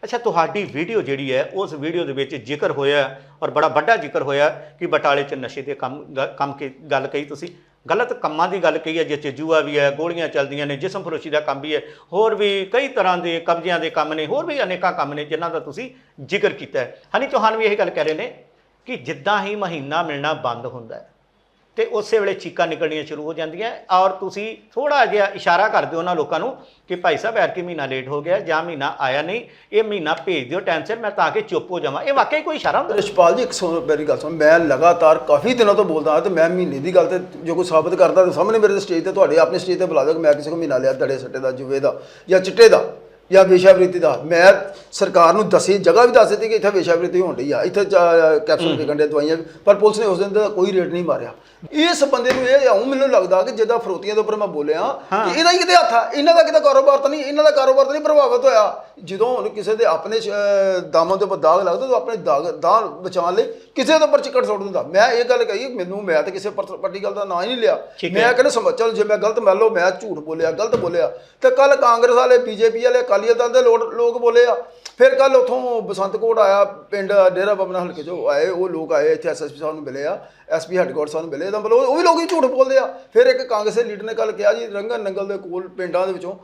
ਅੱਛਾ ਤੁਹਾਡੀ ਵੀਡੀਓ ਜਿਹੜੀ ਹੈ ਉਸ ਵੀਡੀਓ ਦੇ ਵਿੱਚ ਜ਼ਿਕਰ ਹੋਇਆ ਔਰ ਬੜਾ ਵੱਡਾ ਜ਼ਿਕਰ ਹੋਇਆ ਕਿ ਬਟਾਲੇ 'ਚ ਨਸ਼ੇ ਦੇ ਕੰਮ ਕੰਮ ਕੀ ਗੱਲ ਕਹੀ ਤੁਸੀਂ ਗਲਤ ਕੰਮਾਂ ਦੀ ਗੱਲ ਕਹੀ ਹੈ ਜਿੱਥੇ ਜੂਆ ਵੀ ਹੈ, ਗੋਲੀਆਂ ਚੱਲਦੀਆਂ ਨੇ, ਜਿਸਮ ਫਰੋਸ਼ੀ ਦਾ ਕੰਮ ਵੀ ਹੈ, ਹੋਰ ਵੀ ਕਈ ਤਰ੍ਹਾਂ ਦੇ ਕਬਜ਼ਿਆਂ ਦੇ ਕੰਮ ਨੇ, ਹੋਰ ਵੀ ਅਨੇਕਾਂ ਕੰਮ ਨੇ ਜਿਨ੍ਹਾਂ ਦਾ ਤੁਸੀਂ ਜ਼ਿਕਰ ਕੀਤਾ ਹੈ। ਹਨੀ ਚੌਹਾਨ ਵੀ ਇਹ ਗੱਲ ਕਹਿ ਰਹੇ ਨੇ ਕਿ ਜਿੱਦਾਂ ਹੀ ਮਹੀਨਾ ਮਿਲਣਾ ਬੰਦ ਹੁੰਦਾ ਹੈ ਤੇ ਉਸੇ ਵੇਲੇ ਚੀਕਾਂ ਨਿਕਲਣੀਆਂ ਸ਼ੁਰੂ ਹੋ ਜਾਂਦੀਆਂ। ਔਰ ਤੁਸੀਂ ਥੋੜਾ ਜਿਹਾ ਇਸ਼ਾਰਾ ਕਰ ਦਿਓ ਉਹਨਾਂ ਲੋਕਾਂ ਨੂੰ ਕਿ ਭਾਈ ਸਾਹਿਬ ਐਰਕੀ ਮਹੀਨਾ ਲੇਟ ਹੋ ਗਿਆ ਜਾਂ ਮਹੀਨਾ ਆਇਆ ਨਹੀਂ, ਇਹ ਮਹੀਨਾ ਭੇਜ ਦਿਓ ਟਾਈਮ ਸਿਰ, ਮੈਂ ਤਾਂ ਕਿ ਚੁੱਪ ਹੋ ਜਾਵਾਂ। ਇਹ ਵਾਕਈ ਕੋਈ ਇਸ਼ਾਰਾ ਹੁੰਦਾ? ਰਿਸ਼ਪਾਲ ਜੀ, ਇੱਕ ਸੋ ਮੇਰੀ ਗੱਲ ਸੁਣ। ਮੈਂ ਲਗਾਤਾਰ ਕਾਫੀ ਦਿਨਾਂ ਤੋਂ ਬੋਲਦਾ ਹਾਂ ਤੇ ਮੈਂ ਮਹੀਨੇ ਦੀ ਗੱਲ ਤੇ ਜੋ ਕੋਈ ਸਾਬਤ ਕਰਦਾ ਤਾਂ ਸਾਹਮਣੇ ਮੇਰੇ ਸਟੇਜ ਤੇ, ਤੁਹਾਡੇ ਆਪਣੇ ਸਟੇਜ ਤੇ ਬੁਲਾ ਦਿਓ ਕਿ ਮੈਂ ਕਿਸੇ ਕੋ ਮਹੀਨਾ ਲਿਆ, ਦੜੇ ਸੱਟੇ ਦਾ ਜੁਵੇ ਦਾ ਜਾਂ ਚਿੱਟੇ ਦਾ। ਜਾਂ ਵੇਸ਼ਾਵ੍ਰਿਤੀ ਦਾ। ਮੈਂ ਸਰਕਾਰ ਨੂੰ ਦੱਸੀ ਜਗ੍ਹਾ ਵੀ ਦੱਸ ਦਿੱਤੀ ਕਿ ਇੱਥੇ ਵੇਸ਼ਾਵ੍ਰਿਤੀ ਹੋਣ ਡਈ ਆ। ਇੱਥੇ ਕੈਪਸੂਲ ਵਿਕਣ ਦੇ ਦਵਾਈਆਂ ਪਰ ਪੁਲਿਸ ਨੇ ਉਸ ਦਿਨ ਦਾ ਕੋਈ ਰੇਟ ਨਹੀਂ ਮਾਰਿਆ। ਇਸ ਬੰਦੇ ਨੂੰ ਇਹ ਆਉਂ ਮੈਨੂੰ ਲੱਗਦਾ ਕਿ ਜਿੱਦਾਂ ਫਰੋਤੀਆਂ ਦੇ ਉੱਪਰ ਮੈਂ ਬੋਲਿਆ ਕਿ ਇਹਦਾ ਹੀ ਕਿਤੇ ਹੱਥ ਆ। ਇਹਨਾਂ ਦਾ ਕਿਤੇ ਕਾਰੋਬਾਰ ਤਾਂ ਨਹੀਂ ਇਹਨਾਂ ਦਾ ਕਾਰੋਬਾਰ ਤਾਂ ਨਹੀਂ ਪ੍ਰਭਾਵਿਤ ਹੋਇਆ। ਜਦੋਂ ਹੁਣ ਕਿਸੇ ਦੇ ਆਪਣੇ ਦਾਮਾਂ ਦੇ ਉੱਪਰ ਦਾਗ ਲੱਗਦਾ ਤਾਂ ਆਪਣੇ ਦਾਗ ਦਾਗ ਬਚਾਉਣ ਲਈ ਕਿਸੇ ਦੇ ਉੱਪਰ ਚਿੱਕੜ ਸੁੱਟ ਦਿੰਦਾ। ਮੈਂ ਇਹ ਗੱਲ ਕਹੀ ਮੈਨੂੰ ਮੈਂ ਤਾਂ ਕਿਸੇ ਪਾਰਟੀਕਲ ਦਾ ਨਾਂ ਹੀ ਨਹੀਂ ਲਿਆ। ਮੈਂ ਕਹਿੰਦਾ ਸਮਝ ਚੱਲ ਜੇ ਮੈਂ ਗਲਤ ਮੰਨ ਲਓ ਮੈਂ ਝੂਠ ਬੋਲਿਆ ਗਲਤ ਬੋਲਿਆ ਤੇ ਕੱਲ ਕਾਂਗਰਸ ਵਾਲੇ ਬੀਜੇਪੀ ਵਾਲੇ ਅਕਾਲੀ ਦਲ ਦੇ ਲੋਕ ਲੋਕ ਬੋਲੇ ਆ। ਫਿਰ ਕੱਲ ਉਥੋਂ ਬਸੰਤਕੋਟ ਆਇਆ, ਪਿੰਡ ਡੇਰਾ ਬਬਨਾ ਹਲਕੇ ਚੋਂ ਆਏ, ਉਹ ਲੋਕ ਆਏ, ਇੱਥੇ ਐਸਐਸਪੀ ਸਾਹਿਬ ਨੂੰ ਮਿਲੇ ਆ ਐਸਪੀ ਹੈਡਕੁਆਟਰ ਸਾਹਿਬ ਨੂੰ ਮਿਲੇ ਤਾਂ ਮਤਲਬ ਉਹ ਵੀ ਲੋਕ ਹੀ ਝੂਠ ਬੋਲਦੇ ਆ। ਫਿਰ ਇੱਕ ਕਾਂਗਰਸ ਦੇ ਲੀਡਰ ਨੇ ਕੱਲ ਕਿਹਾ ਜੀ, ਰੰਗਨ ਨੰਗਲ ਦੇ ਕੋਲ ਪਿੰਡਾਂ ਦੇ ਵਿੱਚੋਂ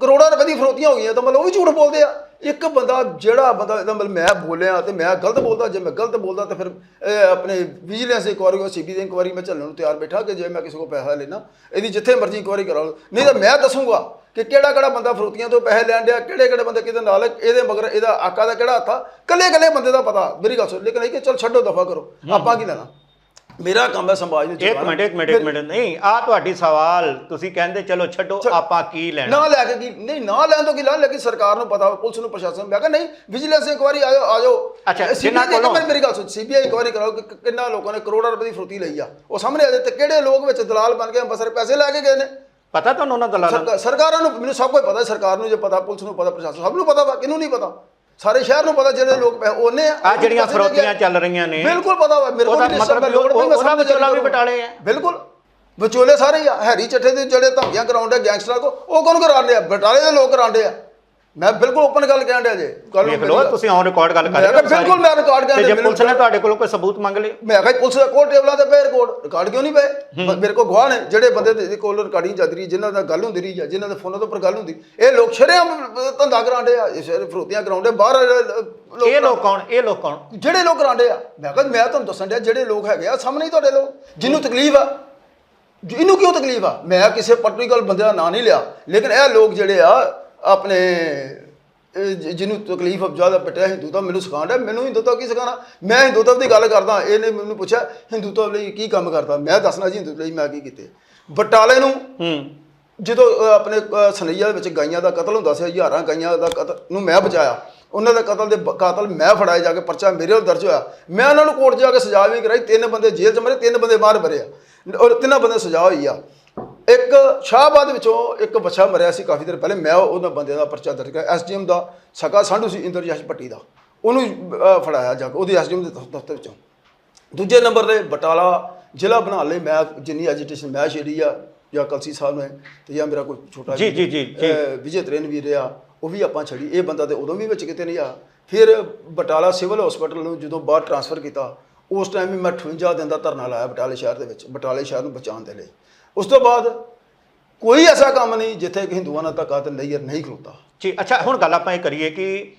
ਕਰੋੜਾਂ ਰੁਪਏ ਦੀ ਫਰੋਤੀਆਂ ਹੋ ਗਈਆਂ। ਤਾਂ ਮਤਲਬ ਉਹ ਵੀ ਝੂਠ ਬੋਲਦੇ ਆ। ਇੱਕ ਬੰਦਾ ਜਿਹੜਾ ਬੰਦਾ ਇਹਦਾ ਮਤਲਬ ਮੈਂ ਬੋਲਿਆ ਤੇ ਮੈਂ ਗਲਤ ਬੋਲਦਾ, ਜੇ ਮੈਂ ਗਲਤ ਬੋਲਦਾ ਤਾਂ ਫਿਰ, ਇਹ ਆਪਣੇ ਵਿਜੀਲੈਂਸ ਇਨਕੁਆਰੀ ਸੀਬੀ ਦੀ ਇਨਕੁਆਰੀ ਮੈਂ ਚੱਲਣ ਨੂੰ ਤਿਆਰ ਬੈਠਾ ਕਿ ਜੇ ਮੈਂ ਕਿਸੇ ਕੋਲ ਪੈਸਾ ਲੈਣਾ ਇਹਦੀ ਜਿੱਥੇ ਮਰਜ਼ੀ ਇਨਕੁਆਰੀ ਕਰਾ ਲਓ। ਨਹੀਂ ਤਾਂ ਮੈਂ ਦੱਸੂਗਾ ਕਿ ਕਿਹੜਾ ਕਿਹੜਾ ਬੰਦਾ ਫਰੋਤੀਆਂ ਤੋਂ ਪੈਸੇ ਲੈਣ ਡਿਆ, ਕਿਹੜੇ ਕਿਹੜੇ ਬੰਦੇ ਕਿਹਦੇ ਨਾਲ, ਇਹਦੇ ਮਗਰ ਇਹਦਾ ਆਕਾ ਦਾ ਕਿਹੜਾ ਹੱਥ ਆ? ਕੱਲੇ ਕੱਲੇ ਬੰਦੇ ਦਾ ਪਤਾ, ਮੇਰੀ ਗੱਲ ਸੁਣ, ਲੇਕਿਨ ਇਹ ਕਿ ਚਲ ਛੱਡੋ, ਦਫਾ ਕਰੋ, ਆਪਾਂ ਕੀ ਲੈਣਾ? ਮੇਰਾ ਕੰਮ ਹੈ ਸਮਾਜ ਨੂੰ ਇੱਕ। ਮਿੰਟ ਇੱਕ ਮਿੰਟ ਇੱਕ ਮਿੰਟ। ਨਹੀਂ ਆ ਤੁਹਾਡੀ ਸਵਾਲ। ਤੁਸੀਂ ਕਹਿੰਦੇ ਚਲੋ ਛੱਡੋ ਆਪਾਂ ਕੀ ਲੈਣਾ? ਨਾ ਲੈ ਕੇ ਕੀ? ਨਹੀਂ ਨਾ ਲੈਣ ਤੋਂ ਕੀ ਲੈਣ? ਲੇਕਿਨ ਸਰਕਾਰ ਨੂੰ ਪਤਾ ਪੁਲਿਸ ਨੂੰ ਪ੍ਰਸ਼ਾਸਨ ਮੈਂ ਕਿਹਾ ਨਹੀਂ ਵਿਜੀਲੈਂਸ ਇਨਕੁਆਰੀ ਆਜੋ ਆਜੋ ਅੱਛਾ, ਇੱਕ ਕੋਲੋਂ- ਮੇਰੀ ਗੱਲ ਸੁਣ। ਸੀਬੀਆਈ ਇਨਕੁਆਰੀ ਕਰਾਓ ਕਿ ਕਿੰਨਾ ਲੋਕਾਂ ਨੇ ਕਰੋੜਾਂ ਰੁਪਏ ਦੀ ਫਰੂਤੀ ਲਈ ਆ। ਉਹ ਸਾਹਮਣੇ ਆ ਤੇ ਕਿਹੜੇ ਲੋਕ ਵਿੱਚ ਦਲਾਲ ਬਣ ਕੇ ਅੰਬਸਰ ਪੈਸੇ ਲੈ ਕੇ ਗਏ ਨੇ? ਪਤਾ ਤੁਹਾਨੂੰ ਉਹਨਾਂ ਦਲਾਲਾਂ ਸਰਕਾਰਾਂ ਨੂੰ ਮੈਨੂੰ ਸਭ ਕੁਝ ਪਤਾ ਸਰਕਾਰ ਨੂੰ ਜੇ ਪਤਾ ਪੁਲਿਸ ਨੂੰ ਪਤਾ ਪ੍ਰਸ਼ਾਸਨ ਸਭ ਨੂੰ ਪਤਾ ਵਾ ਕਿਹਨੂੰ ਨਹੀਂ ਪਤਾ? ਸਾਰੇ ਸ਼ਹਿਰ ਨੂੰ ਪਤਾ ਜਿਹੜੇ ਲੋਕ ਉਹਨੇ ਆ ਜਿਹੜੀਆਂ ਫਰੋਤੀਆਂ। ਚੱਲ ਰਹੀਆਂ ਨੇ ਬਿਲਕੁਲ ਪਤਾ ਵਾ ਮੇਰੇ ਕੋਲ ਮਤਲਬ ਲੋੜ ਪਈ ਮੈਂ ਸਾਹਮਣੇ ਵਿਚੋਲਾ ਵੀ। ਬਟਾਲੇ ਆ। ਬਿਲਕੁਲ ਵਿਚੋਲੇ ਸਾਰੇ ਹੀ ਆ ਹੈਰੀ ਚੱਠੇ ਦੇ ਜਿਹੜੇ ਧਮਕੀਆਂ ਕਰਾਉਂਦੇ ਗੈਂਗਸਟਰਾਂ ਕੋ ਉਹ ਕੌਣ ਕਰਾਉਂਦੇ ਆ ਬਟਾਲੇ ਦੇ ਲੋਕ ਕਰਾਉਂਦੇ ਆ ਮੈਂ ਬਿਲਕੁਲ ਓਪਨ ਗੱਲ ਕਹਿਣ ਡਿਆ ਜੇ। ਕੱਲ ਵੇਖ ਲਓ ਤੁਸੀਂ ਔਨ ਰਿਕਾਰਡ ਗੱਲ ਕਰ ਰਹੇ ਕਿਹਾ ਬਿਲਕੁਲ ਮੈਂ ਰਿਕਾਰਡ ਤੇ ਕਰ ਜੇ ਪੁਲਿਸ ਨੇ ਤੁਹਾਡੇ ਕੋਲੋਂ ਕੋਈ ਸਬੂਤ ਮੰਗ ਲਏ? ਮੈਂ ਕਿਹਾ ਪੁਲਿਸ ਦਾ ਕੋਲ ਟੇਬਲਾਂ ਤੇ ਪਏ ਰਿਕਾਰਡ ਰਿਕਾਰਡ ਕਿਉਂ ਨਹੀਂ ਪਏ? ਮੇਰੇ ਕੋਲ ਗਵਾਹ ਨੇ ਜਿਹੜੇ ਬੰਦੇ ਦੇ ਕੋਲ ਰਿਕਾਰਡਿੰਗ ਚੱਲ ਰਹੀ ਜਿਨ੍ਹਾਂ ਦਾ ਗੱਲ ਹੁੰਦੀ ਰਹੀ ਜਾਂ ਜਿਨ੍ਹਾਂ ਦੇ ਫੋਨਾਂ ਤੋਂ ਉੱਪਰ ਗੱਲ ਹੁੰਦੀ। ਇਹ ਲੋਕ ਸ਼ਰੇਆਮ ਧੰਦਾ ਕਰਾਉਂਦੇ ਆ ਸ਼ਰੇ ਫਰੋਤੀਆਂ ਕਰਾਉਂਦੇ ਬਾਹਰ ਇਹ ਲੋਕ ਕੌਣ? ਇਹ ਲੋਕ ਕੌਣ? ਜਿਹੜੇ ਲੋਕ ਕਰਾਉਂਦੇ ਆ। ਮੈਂ ਕਿਹਾ ਮੈਂ ਤੁਹਾਨੂੰ ਦੱਸਣ ਡਿਆ ਜਿਹੜੇ ਲੋਕ ਹੈਗੇ ਆ ਸਾਹਮਣੇ ਹੀ ਤੁਹਾਡੇ ਲੋਕ ਜਿਹਨੂੰ ਤਕਲੀਫ ਆ। ਇਹਨੂੰ ਕਿਉਂ ਤਕਲੀਫ ਆ? ਮੈਂ ਕਿਸੇ ਪਰਟੀਕੁਲਰ ਬੰਦੇ ਦਾ ਨਾਂ ਨਹੀਂ ਲਿਆ। ਲੇਕਿਨ ਇਹ ਲੋਕ ਜਿਹੜੇ ਆ ਆਪਣੇ ਜਿਹਨੂੰ ਤਕਲੀਫ ਜ਼ਿਆਦਾ ਪਟਿਆ ਹਿੰਦੂਤਾ ਮੈਨੂੰ ਸਿਖਾਉਣ ਡਿਆ ਮੈਨੂੰ ਹਿੰਦੂਤਾ ਕੀ ਸਿਖਾਉਣਾ? ਮੈਂ ਹਿੰਦੂਤਾ ਦੀ ਗੱਲ ਕਰਦਾ ਇਹਨੇ ਮੈਨੂੰ ਪੁੱਛਿਆ ਹਿੰਦੂਤਾ ਲਈ ਕੀ ਕੰਮ ਕਰਦਾ? ਮੈਂ ਦੱਸਣਾ ਜੀ ਹਿੰਦੂਤਾ ਲਈ ਮੈਂ ਕੀ ਕੀਤੇ। ਬਟਾਲੇ ਨੂੰ ਜਦੋਂ ਆਪਣੇ ਸਨਈਆ ਦੇ ਵਿੱਚ ਗਾਈਆਂ ਦਾ ਕਤਲ ਹੁੰਦਾ ਸੀ ਹਜ਼ਾਰਾਂ ਗਾਈਆਂ ਦਾ ਕਤਲ ਨੂੰ ਮੈਂ ਬਚਾਇਆ। ਉਹਨਾਂ ਦੇ ਕਤਲ ਦੇ ਕਾਤਲ ਮੈਂ ਫੜਾਏ ਜਾ ਕੇ ਪਰਚਾ ਮੇਰੇ ਵੱਲ ਦਰਜ ਹੋਇਆ। ਮੈਂ ਉਹਨਾਂ ਨੂੰ ਕੋਰਟ ਜਾ ਕੇ ਸਜ਼ਾ ਵੀ ਕਰਾਈ ਤਿੰਨ ਬੰਦੇ ਜੇਲ੍ਹ 'ਚ ਮਰੇ ਤਿੰਨ ਬੰਦੇ ਬਾਹਰ ਮਰੇ ਆ। ਔਰ ਤਿੰਨਾਂ ਬੰਦੇ ਸਜ਼ਾ ਹੋਈ ਆ। ਇੱਕ ਸ਼ਾਹਬਾਦ ਵਿੱਚੋਂ ਇੱਕ ਬੱਚਾ ਮਰਿਆ ਸੀ ਕਾਫੀ ਦੇਰ ਪਹਿਲੇ। ਮੈਂ ਉਹਨਾਂ ਬੰਦੇ ਦਾ ਪਰਚਾ ਦਰਜ ਕਰਿਆ। ਐਸਡੀਐਮ ਦਾ ਸਕਾ ਸਾਂਢੂ ਸੀ ਇੰਦਰਜਸ਼ ਭੱਟੀ ਦਾ। ਉਹਨੂੰ ਫੜਾਇਆ ਜਾ ਕੇ ਉਹਦੀ ਐਸਡੀਐਮ ਦੇ ਦਫ਼- ਦਫ਼ਤਰ ਵਿੱਚੋਂ। ਦੂਜੇ ਨੰਬਰ ਤੇ ਬਟਾਲਾ ਜ਼ਿਲ੍ਹਾ ਬਣਾ ਲਈ ਮੈਂ ਜਿੰਨੀ ਐਜੀਟੇਸ਼ਨ ਮੈਂ ਛੇੜੀ ਆ ਜਾਂ ਕਲਸੀ ਸਾਹਿਬ ਨੇ ਤੇ ਜਾਂ ਮੇਰਾ ਕੋਈ ਛੋਟਾ ਜੀ, ਜੀ, ਜੀ, ਵਿਜੇ ਤ੍ਰੇਨ ਵੀ ਰਿਹਾ ਉਹ ਵੀ ਆਪਾਂ ਛੜੀ। ਇਹ ਬੰਦਾ ਤੇ ਉਦੋਂ ਵੀ ਵਿੱਚ ਕਿਤੇ ਨਹੀਂ ਆ। ਫਿਰ ਬਟਾਲਾ ਸਿਵਲ ਹਸਪੀਟਲ ਨੂੰ ਜਦੋਂ ਬਾਹਰ ਟ੍ਰਾਂਸਫਰ ਕੀਤਾ ਉਸ ਟਾਈਮ ਵੀ ਮੈਂ 58 ਦਿਨ ਦਾ ਧਰਨਾ ਲਾਇਆ ਬਟਾਲੇ ਸ਼ਹਿਰ ਦੇ ਵਿੱਚ ਬਟਾਲੇ ਸ਼ਹਿਰ ਨੂੰ ਬਚਾਉਣ ਦੇ ਲਈ। ਉਸ ਤੋਂ ਬਾਅਦ ਕੋਈ ਐਸਾ ਕੰਮ ਨਹੀਂ ਜਿੱਥੇ ਕਿ ਹਿੰਦੂਆਂ ਨਾਲ ਧੱਕਾ ਤੇ ਨਹੀਂ ਨਹੀਂ ਖਲੋਤਾ। ਜੀ ਅੱਛਾ ਹੁਣ ਗੱਲ ਆਪਾਂ ਇਹ ਕਰੀਏ ਕਿ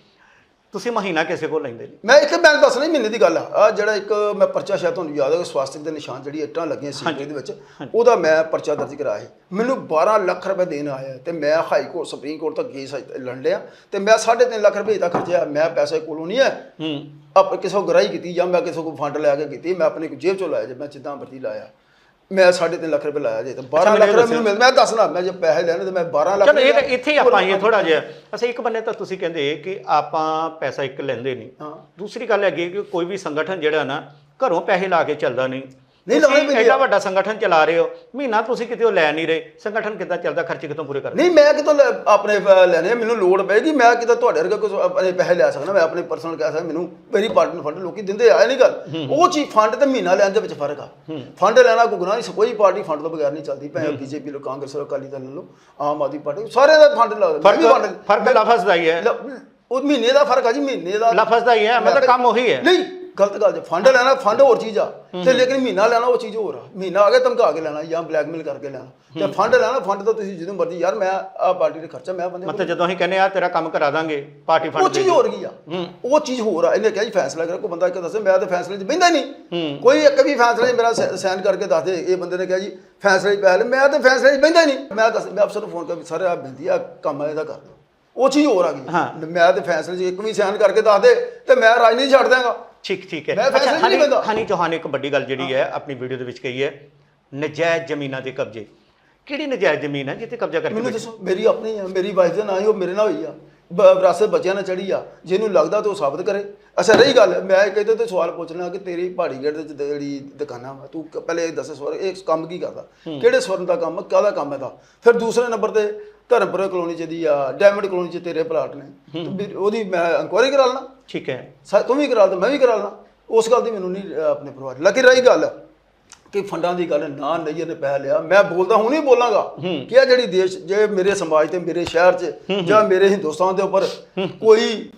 ਤੁਸੀਂ ਮਹੀਨਾ ਕਿਸੇ ਕੋਲ ਲੈਂਦੇ ਨਹੀਂ। ਮੈਂ ਇੱਕ ਮੈਂ ਦੱਸਣਾ ਮਹੀਨੇ ਦੀ ਗੱਲ ਆ। ਆ ਜਿਹੜਾ ਇੱਕ ਮੈਂ ਪਰਚਾ ਸ਼ਾਇਦ ਤੁਹਾਨੂੰ ਯਾਦ ਹੈ ਸਵਾਸਤਿਕ ਦੇ ਨਿਸ਼ਾਨ ਜਿਹੜੀ ਇੱਟਾਂ ਲੱਗੀਆਂ ਸੀ ਦੇ ਵਿੱਚ ਉਹਦਾ ਮੈਂ ਪਰਚਾ ਦਰਜ ਕਰਾਇਆ ਸੀ। ਮੈਨੂੰ 12 ਲੱਖ ਰੁਪਏ ਦੇਣ ਆਇਆ ਤੇ ਮੈਂ ਹਾਈ ਕੋਰਟ ਸੁਪਰੀਮ ਕੋਰਟ ਤੱਕ ਕੇਸ ਲੜ ਲਿਆ ਤੇ ਮੈਂ 3.5 ਲੱਖ ਰੁਪਏ ਦਾ ਖਰਚਿਆ। ਮੈਂ ਪੈਸੇ ਕੋਲੋਂ ਨਹੀਂ ਹੈ ਹੂੰ। ਆਪ ਕਿਸੇ ਕੋ ਗਰਾਈ ਕੀਤੀ ਜਾਂ ਮੈਂ ਕਿਸੇ ਕੋ ਫੰਡ ਲੈ ਕੇ ਕੀਤੀ ਮੈਂ ਆਪਣੇ ਜੇਬ ਚੋਂ ਲਾਇਆ ਜੇ ਮੈਂ ਜਿੱਦਾਂ ਮਰਜ਼ੀ ਲਾਇਆ। ਮੈਂ 3.5 ਲੱਖ ਰੁਪਏ ਲਾਇਆ ਜੇ ਤੇ 12 ਮੈਨੂੰ ਲੱਖ ਇਹ ਰੁਪਏ। ਮੈਨੂੰ ਮੈਂ ਦੱਸਣਾ ਮੈਂ ਜੇ ਪੈਸੇ ਲੈਣੇ ਤੇ ਮੈਂ 12 ਲੱਖ ਚਲੋ ਇਹ ਤਾਂ। ਇੱਥੇ ਹੀ ਆਪਾਂ ਆਈਏ ਥੋੜਾ ਜਿਹਾ ਅੱਛਾ ਇੱਕ ਬੰਨੇ ਤਾਂ ਤੁਸੀਂ ਕਹਿੰਦੇ ਕਿ ਆਪਾਂ ਪੈਸਾ ਇੱਕ ਲੈਂਦੇ ਨਹੀਂ ਹਾਂ। ਦੂਸਰੀ ਗੱਲ ਹੈਗੀ ਕਿ ਕੋਈ ਵੀ ਸੰਗਠਨ ਜਿਹੜਾ ਨਾ ਘਰੋਂ ਪੈਸੇ ਲਾ ਕੇ ਚੱਲਦਾ ਨਹੀਂ ਨਹੀਂ, ਤੁਸੀਂ ਲਾਉਣੇ ਪੈਂਦੇ ਐਡਾ ਆ। ਵੱਡਾ ਸੰਗਠਨ ਚਲਾ ਰਹੇ ਹੋ। ਮਹੀਨਾ ਤੁਸੀਂ ਕਿਤੇ ਉਹ ਲੈ ਨਹੀਂ ਰਹੇ। ਸੰਗਠਨ ਕਿੱਦਾਂ ਚੱਲਦਾ? ਖਰਚੇ ਕਿੱਥੋਂ ਪੂਰੇ ਕਰਦੇ? ਨਹੀਂ ਮੈਂ ਕਿਤੋਂ ਲੈ- ਆਪਣੇ ਲੈਣੇ ਆ, ਮੈਨੂੰ ਲੋੜ ਪਏਗੀ। ਮੈਂ ਕਿਤੋਂ ਤੁਹਾਡੇ ਵਰਗਾ ਕੁਝ ਆਪਣੇ ਪੈਸੇ ਲੈ ਸਕਦਾ ਮੈਂ ਆਪਣੇ ਪਰਸਨਲ ਕਹਿ ਸਕਦਾ ਮੈਨੂੰ ਮੇਰੀ ਪਾਰਟੀ ਫੰਡ ਲੋਕੀ ਦਿੰਦੇ ਆ ਇਹ ਨਹੀਂ ਗੱਲ। ਉਹ ਚੀਜ਼ ਫੰਡ ਤੇ ਮਹੀਨਾ ਲੈਣ ਦੇ ਵਿੱਚ ਫ਼ਰਕ ਆ। ਫੰਡ ਲੈਣਾ ਕੋਈ ਗੁਨਾਹ ਨਹੀਂ ਕੋਈ ਪਾਰਟੀ ਫੰਡ ਤੋਂ ਬਗੈਰ ਨਹੀਂ ਚੱਲਦੀ ਭਾਵੇਂ ਬੀਜੇਪੀ ਲੋ ਕਾਂਗਰਸ ਲੋ ਅਕਾਲੀ ਦਲ ਲੋ ਆਮ ਆਦਮੀ ਪਾਰਟੀ ਸਾਰਿਆਂ ਦਾ ਫੰਡ ਲੱਗਦਾ ਮੈਂ ਵੀ ਫ਼ਰਕ fund- ਫ਼ਰਕ ਲਫ਼ਜ਼ ਦਾ ਹੀ ਹੈ। ਲ- ਉਹ ਮਹੀਨੇ ਦਾ ਫ਼ਰਕ ਆ ਜੀ ਮਹੀਨੇ ਦਾ ਲਫ਼ਜ਼ ਦਾ ਹੀ ਹੈ ਮਤਲਬ ਕੰਮ ਉਹੀ ਹੈ। ਨਹੀਂ ਗਲਤ ਗੱਲ ਜੇ ਫੰਡ ਲੈਣਾ ਫੰਡ ਹੋਰ ਚੀਜ਼ ਆ। ਤੇ ਲੇਕਿਨ ਮਹੀਨਾ ਲੈਣਾ ਉਹ ਚੀਜ਼ ਹੋਰ ਆ। ਮਹੀਨਾ ਆ ਕੇ ਧਮਕਾ ਕੇ ਲੈਣਾ ਜਾਂ ਬਲੈਕਮੇਲ ਕਰਕੇ ਲੈਣਾ। ਤੇ ਫੰਡ ਲੈਣਾ ਫੰਡ ਤਾਂ ਤੁਸੀਂ ਜਦੋਂ ਮਰਜ਼ੀ ਯਾਰ ਮੈਂ ਆ ਪਾਰਟੀ ਦੇ ਖਰਚਾ ਮੈਂ ਬੰਦੇ ਮਤਲਬ ਜਦੋਂ ਅਸੀਂ ਕਹਿੰਦੇ ਆ ਤੇਰਾ ਕੰਮ ਕਰਾ ਦਾਂਗੇ ਪਾਰਟੀ ਉਹ ਫੰਡ ਦੇ ਚੀਜ਼ ਹੋਰ ਗਈ ਆ? ਉਹ ਚੀਜ਼ ਹੋਰ ਆ। ਇਹਨੇ ਕਿਹਾ ਜੀ ਫੈਸਲਾ ਕਰ ਕੋਈ ਬੰਦਾ ਇੱਕ ਦੱਸੇ ਮੈਂ ਤਾਂ ਫੈਸਲੇ 'ਚ ਬਹਿੰਦਾ ਨਹੀਂ। ਕੋਈ ਇੱਕ ਵੀ ਫੈਸਲਾ ਨਹੀਂ ਮੇਰਾ ਸਾਈਨ ਕਰਕੇ ਦੱਸ ਦੇ। ਇਹ ਬੰਦੇ ਨੇ ਕਿਹਾ ਜੀ ਫੈਸਲੇ 'ਚ ਪਹਿਲੇ ਮੈਂ ਤਾਂ ਫੈਸਲੇ 'ਚ ਬਹਿੰਦਾ ਨਹੀਂ। ਮੈਂ ਦੱਸ ਮੈਂ ਅਫਸਰ ਨੂੰ ਫੋਨ ਕਰ ਸਰ ਆ ਬਿੰਦੀ ਆ ਕੰਮ ਆ ਇਹਦਾ ਕਰ ਦਿਓ। ਉਹ ਚੀਜ਼ ਹੋਰ ਆ ਗਈ। ਮੈਂ ਤੇ ਫੈਸਲੇ 'ਚ ਇੱਕ ਵੀ ਸਾਈਨ ਕਰਕੇ ਦੱਸ ਦੇ ਤੇ ਮੈਂ ਰਾਜਨੀਤੀ ਛੱਡ ਦਿਆਂਗਾ। ਠੀਕ ਠੀਕ ਹੈ ਮੈਂ ਫੈਸਲੇ ਨਹੀਂ ਹਨੀ। ਹਨੀ ਚੌਹਾਨ ਨੇ ਇੱਕ ਵੱਡੀ ਗੱਲ ਜਿਹੜੀ ਹੈ ਆਪਣੀ ਵੀਡੀਓ ਦੇ ਵਿੱਚ ਕਹੀ ਹੈ ਨਜਾਇਜ਼ ਜ਼ਮੀਨਾਂ ਦੇ ਕਬਜ਼ੇ ਕਿਹੜੀ ਨਜਾਇਜ਼ ਜ਼ਮੀਨ ਹੈ ਜਿੱਥੇ ਕਬਜ਼ਾ ਕਰਕੇ ਮੈਨੂੰ ਬੈਠੇ? ਦੱਸੋ ਮੇਰੀ ਆਪਣੀ ਆ ਮੇਰੀ ਵਾਈਫ ਦੇ ਨਾਂ ਹੀ ਉਹ ਮੇਰੇ ਨਾਲ ਹੋਈ ਆ ਬ- ਵਿਰਾਸਤ ਬੱਚਿਆਂ ਨਾਲ ਚੜੀ ਆ ਜਿਹਨੂੰ ਲੱਗਦਾ ਤੇ ਉਹ ਸਾਬਤ ਕਰੇ। ਅੱਛਾ ਰਹੀ ਗੱਲ ਮੈਂ ਕਹਿੰਦੇ ਤੇ ਸਵਾਲ ਪੁੱਛਣਾ ਕਿ ਤੇਰੀ ਪਹਾੜੀ ਗੇਟ ਦੇ ਵਿੱਚ ਜਿਹੜੀ ਦੁਕਾਨਾਂ ਵਾ ਤੂੰ ਕ- ਪਹਿਲੇ ਇਹ ਦੱਸ ਸਵਰ ਇਹ ਕੰਮ ਕੀ ਕਰਦਾ? ਕਿਹੜੇ ਸਵਰਨ ਦਾ ਕੰਮ ਕਾਹਦਾ ਕੰਮ ਹੈ ਦਾ ਫਿਰ ਦੂਸਰੇ ਨੰਬਰ ਤੇ ਧਰਮਪੁਰ ਕਲੋਨੀ ਚ ਦੀ ਆ ਡਾਇਮੰਡ ਕਲੋਨੀ ਚ ਤੇਰੇ ਪਲਾਟ ਨੇ। ਤੇ ਵੀ ਉਹਦੀ ਮੈਂ ਇਨਕੁਆਇਰੀ ਕਰਾ ਲੈਣਾ ਠੀਕ ਹੈ। ਸਾ- ਤੂੰ ਵੀ ਕਰਾ ਲੈ ਮੈਂ ਵੀ ਕਰਾ ਲੈਣਾ ਉਸ ਗੱਲ ਦੀ ਮੈਨੂੰ ਨਹੀਂ ਅਹ, ਆਪਣੇ ਪਰਿਵਾਰ ਲੇਕਿਨ ਰਹੀ ਗੱਲ। ਕਿ ਫੰਡਾਂ ਦੀ ਗੱਲ ਨਾ ਨਈਅਰ ਨੇ ਪੈਸਾ ਲਿਆ। ਮੈਂ ਬੋਲਦਾ ਹੁਣ ਹੀ ਬੋਲਾਂਗਾ ਕਿ ਇਹ ਜਿਹੜੀ ਦੇਸ਼ ਜੇ ਮੇਰੇ ਸਮਾਜ ਤੇ ਮੇਰੇ ਸ਼ਹਿਰ 'ਚ ਜਾਂ ਮੇਰੇ ਹਿੰਦੁਸਤਾਨ ਦੇ ਉੱਪਰ ਕੋਈ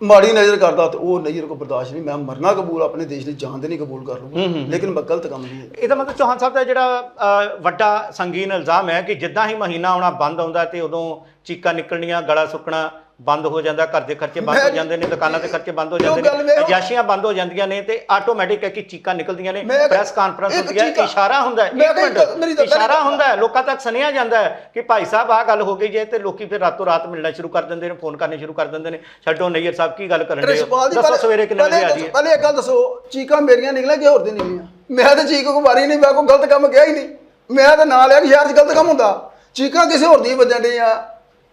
ਮਾੜੀ ਨਜ਼ਰ ਕਰਦਾ ਤੇ ਉਹ ਨਜ਼ਰ ਕੋ ਬਰਦਾਸ਼ਤ ਨਹੀਂ। ਮੈਂ ਮਰਨਾ ਕਬੂਲ ਆਪਣੇ ਦੇਸ਼ ਦੀ ਜਾਨ ਦੇ ਨਹੀਂ ਕਬੂਲ ਕਰ ਲੂੰਗਾ ਲੇਕਿਨ ਮੈਂ ਗਲਤ ਕੰਮ ਨਹੀਂ ਹੈ। ਇਹਦਾ ਮਤਲਬ ਚੌਹਾਨ ਸਾਹਿਬ ਦਾ ਜਿਹੜਾ ਵੱਡਾ ਸੰਗੀਨ ਇਲਜ਼ਾਮ ਹੈ ਕਿ ਜਿੱਦਾਂ ਹੀ ਮਹੀਨਾ ਆਉਣਾ ਬੰਦ ਆਉਂਦਾ ਤੇ ਉਦੋਂ ਚੀਕਾਂ ਨਿਕਲਣੀਆਂ ਗਲਾ ਸੁੱਕਣਾ ਬੰਦ ਹੋ ਜਾਂਦਾ ਘਰ ਦੇ ਖਰਚੇ ਬੰਦ ਹੋ ਜਾਂਦੇ ਨੇ ਦੁਕਾਨਾਂ ਦੇ ਖਰਚੇ ਬੰਦ ਹੋ ਜੋ ਜਾਂਦੇ ਨੇ ਅਜਾਸ਼ੀਆਂ ਬੰਦ ਹੋ ਜਾਂਦੀਆਂ ਨੇ ਤੇ ਆਟੋਮੈਟਿਕ ਹੈ ਕਿ ਚੀਕਾਂ ਨਿਕਲਦੀਆਂ ਨੇ ਪ੍ਰੈਸ ਕਾਨਫਰੰਸ ਹੁੰਦੀ ਹੈ ਇਸ਼ਾਰਾ ਹੁੰਦਾ ਹੈ ਇੱਕ ਮਿੰਟ, ਇਸ਼ਾਰਾ ਹੁੰਦਾ ਹੈ ਲੋਕਾਂ ਤੱਕ ਸੁਣਿਆ ਜਾਂਦਾ ਹੈ ਕਿ ਭਾਈ ਸਾਹਿਬ ਆਹ ਗੱਲ ਹੋ ਗਈ ਜੇ ਤੇ ਲੋਕੀ ਫਿਰ ਰਾਤੋਂ ਰਾਤ ਮਿਲਣਾ ਸ਼ੁਰੂ ਕਰ ਦਿੰਦੇ ਨੇ ਫੋਨ ਕਰਨੇ ਸ਼ੁਰੂ ਕਰ ਦਿੰਦੇ ਨੇ ਛੱਡੋ ਨਈਅਰ ਸਾਹਿਬ ਕੀ ਗੱਲ ਕਰਨ ਦੇ ਜੀ ਦੱਸੋ ਸਵੇਰੇ ਕਿੰਨੇ ਵਜੇ ਆ ਜੀਏ ਪਹਿਲੇ ਇੱਕ ਗੱਲ ਦੱਸੋ ਚੀਕਾਂ ਮੇਰੀਆਂ ਨਿਕਲੀਆਂ ਕਿ ਹੋਰ ਦੀ ਨਿਕਲੀਆਂ? ਮੈਂ ਤਾਂ ਚੀਕ ਕੋ ਮਾਰੀ ਨਹੀਂ ਮੈਂ ਕੋਈ ਗਲਤ ਕੰਮ ਕਿਹਾ ਹੀ ਨਹੀਂ। ਮੈਂ ਤਾਂ ਨਾਲ ਲਿਆ ਕਿ 'ਚ ਗਲਤ ਕੰਮ ਹੁੰਦਾ। ਚੀਕਾਂ ਕਿਸੇ ਹੋਰ ਦੀਆਂ ਵੱਜਣ ਡੀਆਂ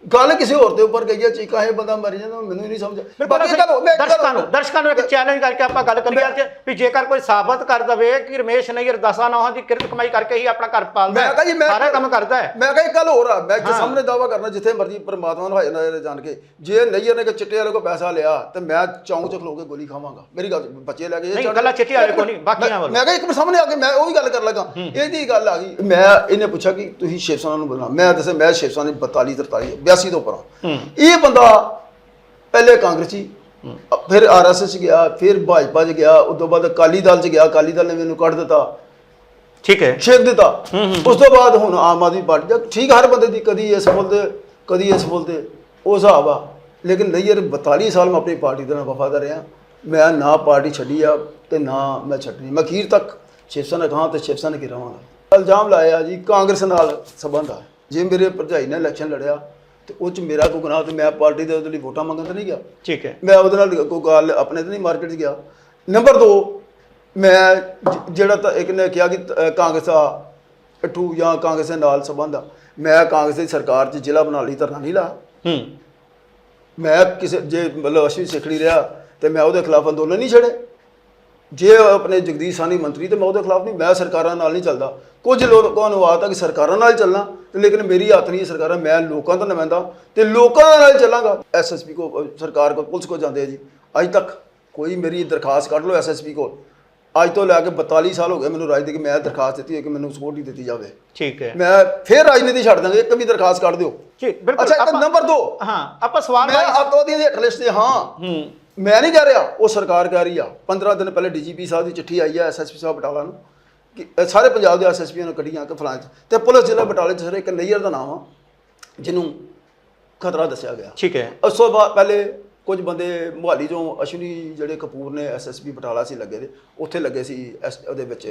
ਗੱਲ ਕਿਸੇ ਹੋਰ ਦੇ ਉੱਪਰ ਗਈ ਆ ਚੀਕਾਂ ਇਹ ਬੰਦਾ ਮਰੀ ਜਾਂਦਾ ਮੈਨੂੰ ਹੀ ਨਹੀਂ ਸਮਝ ਬਾਕੀ ਗੱਲ ਮੈਂ ਗੱਲ ਦਰਸ਼ਕਾਂ ਨੂੰ ਦਰਸ਼ਕਾਂ ਨੂੰ ਇੱਕ ਚੈਲੰਜ ਕਰਕੇ ਆਪਾਂ ਗੱਲ ਕਰੀਏ ਅੱਜ ਵੀ ਜੇਕਰ ਕੋਈ ਸਾਬਤ ਕਰ ਦਵੇ ਕਿ ਰਮੇਸ਼ ਨਈਅਰ ਦਸਾਂ ਨੌਹਾਂ ਦੀ ਕਿਰਤ ਕਮਾਈ ਕਰਕੇ ਹੀ ਆਪਣਾ ਘਰ ਪਾਲਦਾ ਮੈਂ ਕਹਾਂ ਜੀ ਹੈ ਮੈਂ ਸਾਰਾ ਕੰਮ ਕਰਦਾ ਹੈ। ਮੈਂ ਕਹਾਂ ਇੱਕ ਗੱਲ ਹੋਰ ਆ ਮੈਂ ਜੇ ਹਾਂ। ਸਾਹਮਣੇ ਦਾਵਾ ਕਰਨਾ ਜਿੱਥੇ ਮਰਜ਼ੀ ਪ੍ਰਮਾਤਮਾ ਨੂੰ ਹਾਜ਼ਰ ਨਾਜ਼ਰ ਜਾਣ ਕੇ ਜੇ ਨਈਅਰ ਨੇ ਕਿ ਚਿੱਟੇ ਵਾਲੇ ਕੋ ਪੈਸਾ ਲਿਆ ਤੇ ਮੈਂ ਚੌਂਕ 'ਚ ਖਲੋ ਕੇ ਗੋਲੀ ਖਾਵਾਂਗਾ। ਮੇਰੀ ਗੱਲ ਬੱਚੇ ਲੈ ਕੇ ਇਹ ਇਕੱਲਾ ਚਿੱਟੇ ਵਾਲੇ ਕੋਲ ਨਹੀਂ, ਬਾਕੀਆਂ ਵੱਲ। ਮੈਂ ਕਿਹਾ ਇੱਕ ਸਾਹਮਣੇ ਆ ਕੇ ਮੈਂ ਉਹ ਵੀ ਗੱਲ ਕਰਨ ਲੱਗਾ। ਇਹਦੀ ਗੱਲ ਆ ਗਈ ਮੈਂ ਇਹਨੇ ਪੁੱਛਿਆ ਕਿ ਤੁਸੀਂ ਸ਼ਿਵ ਸੈਨਾ ਨੂੰ ਬੁਲਾਣਾ ਮੈਂ ਦੱਸਿਆ ਮੈਂ ਸ਼ਿਵ ਸੈਨਾ ਦੀ 42 43 82 ਤੋਂ ਉੱਪਰ ਹਾਂ। ਇਹ ਬੰਦਾ ਪਹਿਲੇ ਕਾਂਗਰਸੀ ਫਿਰ ਆਰਐਸਐਸ ਚ ਗਿਆ ਫਿਰ ਭਾਜਪਾ ਚ ਗਿਆ ਉਸ ਤੋਂ ਬਾਅਦ ਅਕਾਲੀ ਦਲ ਚ ਗਿਆ ਅਕਾਲੀ ਦਲ ਨੇ ਮੈਨੂੰ ਕੱਢ ਦਿੱਤਾ। ਠੀਕ ਹੈ। ਛੇਕ ਦਿੱਤਾ। ਉਸ ਤੋਂ ਬਾਅਦ ਹੁਣ ਆਮ ਆਦਮੀ ਪਾਰਟੀ ਦਾ ਠੀਕ ਹਰ ਬੰਦੇ ਦੀ ਕਦੀ ਇਸ ਫੁੱਲ ਤੇ ਕਦੀ ਇਸ ਫੁੱਲ ਤੇ ਉਹ ਹਿਸਾਬ ਆ। ਲੇਕਿਨ ਨਈਅਰ 42 ਸਾਲ ਮੈਂ ਆਪਣੀ ਪਾਰਟੀ ਦੇ ਨਾਲ ਵਫਾਦਾਰ ਰਿਹਾ। ਮੈਂ ਨਾ ਪਾਰਟੀ ਛੱਡੀ ਆ ਤੇ ਨਾ ਮੈਂ ਛੱਡਣੀ। ਮੈਂ ਅਖੀਰ ਤੱਕ ਸ਼ਿਵ ਸੈਨਾ ਕਹਾਂ ਤੇ ਸ਼ਿਵ ਸੈਨਾ ਕੀ ਰਹਾਂਗਾ ਇਲਜ਼ਾਮ ਲਾਇਆ ਜੀ ਕਾਂਗਰਸ ਨਾਲ ਸੰਬੰਧ ਆ। ਜੇ ਮੇਰੇ ਭਰਜਾਈ ਨੇ ਇਲੈਕਸ਼ਨ ਲੜਿਆ ਤੇ ਉਹ ਚ ਮੇਰਾ ਕੋਈ ਗੁਨਾਹ ਤੇ ਮੈਂ ਪਾਰਟੀ ਦੇ ਉਹਦੇ ਲਈ ਵੋਟਾਂ ਮੰਗਣ ਤੇ ਨਹੀਂ ਗਿਆ। ਠੀਕ ਹੈ। ਮੈਂ ਉਹਦੇ ਨਾਲ ਕੋਈ ਗੱਲ ਆਪਣੇ ਤੇ ਨਹੀਂ ਮਾਰਕੀਟ 'ਚ ਗਿਆ। ਨੰਬਰ 2 ਮੈਂ ਜਿਹੜਾ ਤਾਂ ਇੱਕ ਨੇ ਕਿਹਾ ਕਿ ਕਾਂਗਰਸ ਆ ਇਠੂ ਜਾਂ ਕਾਂਗਰਸ ਦੇ ਨਾਲ ਸੰਬੰਧ ਆ। ਮੈਂ ਕਾਂਗਰਸ ਦੀ ਸਰਕਾਰ 'ਚ ਜ਼ਿਲ੍ਹਾ ਬਣਾ ਲਈ ਧਰਨਾ ਨਹੀਂ ਲਾ। ਹੂੰ। ਮੈਂ ਕਿਸੇ ਜੇ ਮਤਲਬ ਅਸ਼ਵੀ ਸਿੱਖੜੀ ਰਿਹਾ ਤੇ ਮੈਂ ਉਹਦੇ ਖਿਲਾਫ ਅੰਦੋਲਨ ਨਹੀਂ ਛੜੇ। ਜੇ ਆਪਣੇ ਜਗਦੀਸ਼ ਸਾਨੀ ਮੰਤਰੀ ਤੇ ਮੈਂ ਉਹਦੇ ਖਿਲਾਫ ਨਹੀਂ ਮੈਂ ਸਰਕਾਰਾਂ ਨਾਲ ਨਹੀਂ ਚੱਲਦਾ। ਕੁਝ ਲੋਕਾਂ ਨੂੰ ਆਦਤ ਹੈ ਕਿ ਸਰਕਾਰਾਂ ਨਾਲ ਚੱਲਣਾ ਤੇ ਲੇਕਿਨ ਮੇਰੀ ਆਦਤ ਨਹੀਂ ਸਰਕਾਰਾਂ ਮੈਂ ਲੋਕਾਂ ਦਾ ਨੁਮਾਇੰਦਾ ਤੇ ਲੋਕਾਂ ਨਾਲ ਚੱਲਾਂਗਾ। ਐਸਐਸਪੀ ਕੋ ਸਰਕਾਰ ਕੋ ਪੁਲਿਸ ਕੋ ਜਾਂਦੇ ਆ ਜੀ। ਅੱਜ ਤੱਕ ਕੋਈ ਮੇਰੀ ਦਰਖਾਸਤ ਕੱਢ ਲਓ ਐਸਐਸਪੀ ਕੋਲ। ਅੱਜ ਤੋਂ ਲੈ ਕੇ 42 ਸਾਲ ਹੋ ਗਏ ਮੈਨੂੰ ਰਾਜਨੀਤੀ ਕਿ ਮੈਂ ਦਰਖਾਸਤ ਦਿੱਤੀ ਹੈ ਕਿ ਮੈਨੂੰ ਸਪੋਰਟ ਨਹੀਂ ਦਿੱਤੀ ਜਾਵੇ। ਠੀਕ ਹੈ। ਮੈਂ ਫੇਰ ਰਾਜਨੀਤੀ ਛੱਡ ਦਾਂਗਾ ਇੱਕ ਵੀ ਦਰਖਾਸਤ ਕੱਢ ਦਿਓ। ਜੀ ਬਿਲਕੁਲ। ਅੱਛਾ ਇੱਕ ਨੰਬਰ 2 ਹਾਂ ਆਪਾਂ ਸਵਾਲ ਮੈਂ ਅੱਤਵਾਦੀਆਂ ਦੀ ਲਿਸਟ ਤੇ ਹਾਂ। ਹੂੰ। ਮੈਂ ਨਹੀਂ ਕਹਿ ਰਿਹਾ ਉਹ ਸਰਕਾਰ ਕਹਿ ਰਹੀ ਆ। 15 ਦਿਨ ਪਹਿਲੇ ਡੀਜੀਪੀ ਸਾਹਿਬ ਦੀ ਚਿੱਠੀ ਆਈ ਆ ਐਸਐਸਪੀ ਸਾਹਿਬ ਬਟਾਲਾ ਨੂੰ ਕਿ ਸਾਰੇ ਪੰਜਾਬ ਦੇ ਐਸਐਸਪੀਆਂ ਨੂੰ ਕੱਢੀਆਂ ਕਿ ਫਲਾਂ 'ਚ। ਤੇ ਪੁਲਿਸ ਜ਼ਿਲ੍ਹਾ ਬਟਾਲੇ 'ਚ ਸਰ ਇੱਕ ਨਈਅਰ ਦਾ ਨਾਮ ਆ ਜਿਹਨੂੰ ਖਤਰਾ ਦੱਸਿਆ ਗਿਆ। ਠੀਕ ਹੈ। ਉਸ ਤੋਂ ਬਾਅਦ ਪਹਿਲੇ ਕੁਝ ਬੰਦੇ ਮੁਹਾਲੀ ਤੋਂ ਅਸ਼ਵਨੀ ਜਿਹੜੇ ਕਪੂਰ ਨੇ ਐਸਐਸਪੀ ਬਟਾਲਾ ਸੀ ਲੱਗੇ ਦੇ ਉੱਥੇ ਲੱਗੇ ਸੀ ਉਹਦੇ ਵਿੱਚ।